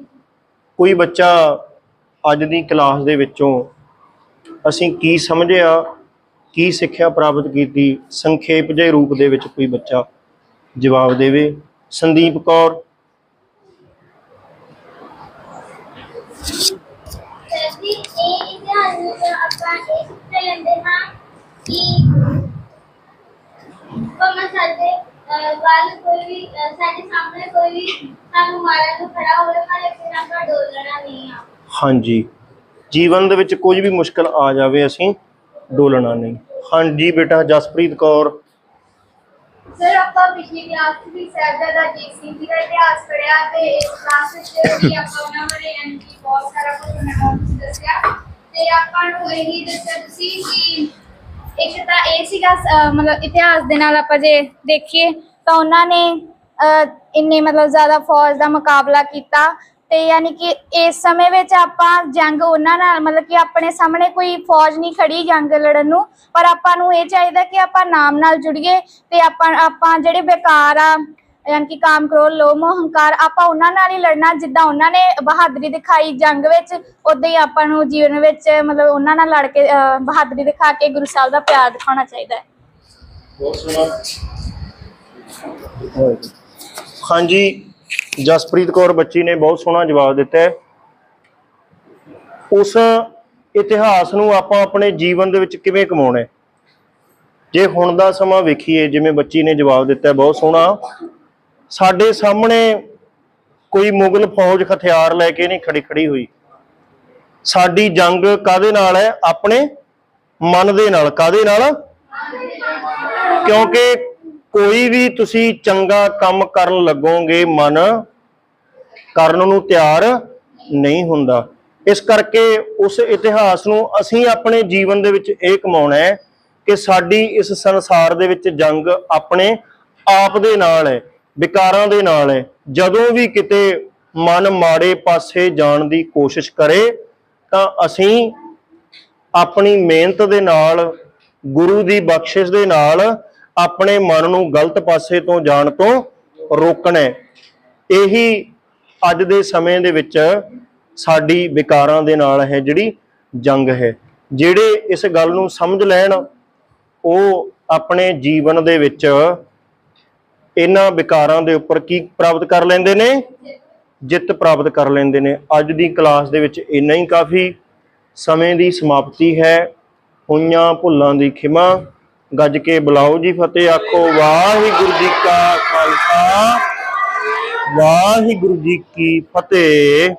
ਕੋਈ ਬੱਚਾ ਅੱਜ ਦੀ ਕਲਾਸ ਦੇ ਵਿੱਚੋਂ ਅਸੀਂ ਕੀ ਸਮਝਿਆ ਕੀ ਸਿੱਖਿਆ ਪ੍ਰਾਪਤ ਕੀਤੀ ਸੰਖੇਪ ਜਿਹੇ ਰੂਪ ਦੇ ਵਿੱਚ ਕੋਈ ਬੱਚਾ ਜਵਾਬ ਦੇਵੇ ਸੰਦੀਪ ਕੌਰ ਸਰ ਜੀ ਇਹ ਇਤਿਹਾਸ ਵਿੱਚ ਆਪਾਂ ਇਹ ਸਿੱਖ ਲੈਂਦੇ ਹਾਂ ਭਾਵੇਂ ਸਾਡੇ ਅਹ, ਵੱਲ ਕੋਈ ਵੀ ਅਹ, ਸਾਡੇ ਸਾਹਮਣੇ ਕੋਈ ਵੀ ਸਾਨੂੰ ਮਾਰਨ ਨੂੰ ਖੜਾ ਹੋਵੇ ਪਰ ਲੇਕਿਨ ਆਪਾਂ ਡੋਲਣਾ ਨਹੀਂ ਆ। ਹਾਂਜੀ। ਜੀਵਨ ਦੇ ਵਿੱਚ ਕੋਈ ਵੀ ਮੁਸ਼ਕਲ ਆ ਜਾਵੇ ਅਸੀਂ ਡੋਲਣਾ ਨਹੀਂ। ਹਾਂਜੀ ਬੇਟਾ ਜਸਪ੍ਰੀਤ ਕੌਰ। ਸਰ ਆਪਾਂ ਪਿਛਲੀ ਕਲਾਸ ਵਿੱਚ ਸਾਹਿਬਜ਼ਾਦਾ ਜੀਤ ਸਿੰਘ ਜੀ ਦਾ ਇਤਿਹਾਸ ਪੜਿਆ ਤੇ ਇਸ ਕਲਾਸ ਵਿੱਚ ਵੀ ਆਪਾਂ ਉਹਨਾਂ ਬਾਰੇ ਯਾਨੀ ਕਿ ਬਹੁਤ ਸਾਰਾ ਕੁਝ ਨਵਾਂ ਕੁਝ ਦੱਸਿਆ। ਤੇ ਆਪਾਂ ਨੂੰ ਇਹੀ ਦੱਸਿਆ ਤੁਸੀਂ ਕਿ ਇੱਕ ਤਾਂ ਇਹ ਸੀਗਾ ਅਹ, ਮਤਲਬ ਇਤਿਹਾਸ ਦੇ ਨਾਲ ਆਪਾਂ ਜੇ ਦੇਖੀਏ ਤਾਂ ਉਹਨਾਂ ਨੇ ਅਹ, ਇੰਨੇ ਮਤਲਬ ਜ਼ਿਆਦਾ ਫੌਜ ਦਾ ਮੁਕਾਬਲਾ ਕੀਤਾ ਤੇ ਯਾਨੀ ਕਿ ਇਸ ਸਮੇਂ ਵਿੱਚ ਆਪਾਂ ਜੰਗ ਉਹਨਾਂ ਨਾਲ ਮਤਲਬ ਕਿ ਆਪਣੇ ਸਾਹਮਣੇ ਕੋਈ ਫੌਜ ਨਹੀਂ ਖੜੀ ਜੰਗ ਲੜਨ ਨੂੰ ਪਰ ਆਪਾਂ ਨੂੰ ਇਹ ਚਾਹੀਦਾ ਕਿ ਆਪਾਂ ਨਾਮ ਨਾਲ ਜੁੜੀਏ ਤੇ ਆਪਾਂ ਆਪਾਂ ਜਿਹੜੇ ਬੇਕਾਰ ਆ ਯਾਨੀ ਕਿ ਕਾਮ ਕਰੋ ਲੋਭ ਮੋਹ ਹੰਕਾਰ ਆਪਾਂ ਉਹਨਾਂ ਨਾਲ ਹੀ ਲੜਨਾ ਜਿੱਦਾਂ ਉਹਨਾਂ ਨੇ ਬਹਾਦਰੀ ਦਿਖਾਈ ਜੰਗ ਵਿੱਚ ਉਦਾਂ ਹੀ ਆਪਾਂ ਨੂੰ ਜੀਵਨ ਵਿੱਚ ਮਤਲਬ ਉਹਨਾਂ ਨਾਲ ਲੜ ਕੇ ਅਹ, ਬਹਾਦਰੀ ਦਿਖਾ ਕੇ ਗੁਰੂ ਸਾਹਿਬ ਦਾ ਪਿਆਰ ਦਿਖਾਉਣਾ ਚਾਹੀਦਾ ਹੈ। ਬਹੁਤ ਸੋਹਣਾ। ਹਾਂਜੀ ਜਸਪ੍ਰੀਤ ਕੌਰ ਬੱਚੀ ਨੇ ਬਹੁਤ ਸੋਹਣਾ ਜਵਾਬ ਦਿੱਤਾ ਹੈ। ਉਸ ਇਤਿਹਾਸ ਨੂੰ ਆਪਾਂ ਆਪਣੇ ਜੀਵਨ ਦੇ ਵਿੱਚ ਕਿਵੇਂ ਕਮਾਉਣਾ ਹੈ? ਜੇ ਹੁਣ ਦਾ ਸਮਾਂ ਵੇਖੀਏ ਜਿਵੇਂ ਬੱਚੀ ਨੇ ਜਵਾਬ ਦਿੱਤਾ ਹੈ, ਬਹੁਤ ਸੋਹਣਾ। ਸਾਡੇ ਸਾਹਮਣੇ ਕੋਈ ਮੁਗਲ ਫੌਜ ਹਥਿਆਰ ਲੈ ਕੇ ਨਹੀਂ ਖੜੀ ਖੜੀ ਹੋਈ। ਸਾਡੀ ਜੰਗ ਕਾਦੇ ਨਾਲ ਹੈ? ਆਪਣੇ ਮਨ ਦੇ ਨਾਲ। ਕਾਦੇ ਨਾਲ? ਕਿਉਂਕਿ ਕੋਈ ਵੀ ਤੁਸੀਂ ਚੰਗਾ ਕੰਮ ਕਰਨ ਲੱਗੋਗੇ, ਮਨ ਕਰਨ ਨੂੰ ਤਿਆਰ ਨਹੀਂ ਹੁੰਦਾ। ਇਸ ਕਰਕੇ ਉਸ ਇਤਿਹਾਸ ਨੂੰ ਅਸੀਂ ਆਪਣੇ ਜੀਵਨ ਦੇ ਵਿੱਚ ਇਹ ਕਮਾਉਣਾ ਹੈ ਕਿ ਸਾਡੀ ਇਸ ਸੰਸਾਰ ਦੇ ਵਿੱਚ ਜੰਗ ਆਪਣੇ ਆਪ ਦੇ ਨਾਲ ਹੈ। ਵਿਕਾਰਾਂ ਦੇ ਨਾਲ ਹੈ। ਜਦੋਂ ਵੀ ਕਿਤੇ ਮਨ ਮਾੜੇ ਪਾਸੇ ਜਾਣ ਦੀ ਕੋਸ਼ਿਸ਼ ਕਰੇ, ਤਾਂ ਅਸੀਂ ਆਪਣੀ ਮਿਹਨਤ ਦੇ ਨਾਲ, ਗੁਰੂ ਦੀ ਬਖਸ਼ਿਸ਼ ਦੇ ਨਾਲ ਆਪਣੇ ਮਨ ਨੂੰ ਗਲਤ ਪਾਸੇ ਤੋਂ ਜਾਣ ਤੋਂ ਰੋਕਣਾ ਇਹੀ ਅੱਜ ਦੇ ਸਮੇਂ ਦੇ ਵਿੱਚ ਸਾਡੀ ਵਿਕਾਰਾਂ ਦੇ ਨਾਲ ਹੈ ਜਿਹੜੀ ਜੰਗ ਹੈ। ਜਿਹੜੇ ਇਸ ਗੱਲ ਨੂੰ ਸਮਝ ਲੈਣ, ਉਹ ਆਪਣੇ ਜੀਵਨ ਦੇ ਵਿੱਚ ਇਹਨਾਂ ਵਿਕਾਰਾਂ ਦੇ ਉੱਪਰ ਕੀ ਪ੍ਰਾਪਤ ਕਰ ਲੈਂਦੇ ਨੇ? ਜਿੱਤ ਪ੍ਰਾਪਤ ਕਰ ਲੈਂਦੇ ਨੇ। ਅੱਜ ਦੀ ਕਲਾਸ ਦੇ ਵਿੱਚ ਇੰਨਾ ਹੀ ਕਾਫੀ ਸਮੇਂ ਦੀ ਸਮਾਪਤੀ ਹੈ। ਹੋਈਆਂ ਭੁੱਲਾਂ ਦੀ ਖਿਮਾ। ਗੱਜ ਕੇ ਬੁਲਾਓ ਜੀ ਫਤਿਹ। ਆਖੋ, ਵਾਹਿਗੁਰੂ ਜੀ ਕਾ ਖਾਲਸਾ। ਵਾਹਿਗੁਰੂ ਜੀ ਕੀ ਫਤਿਹ।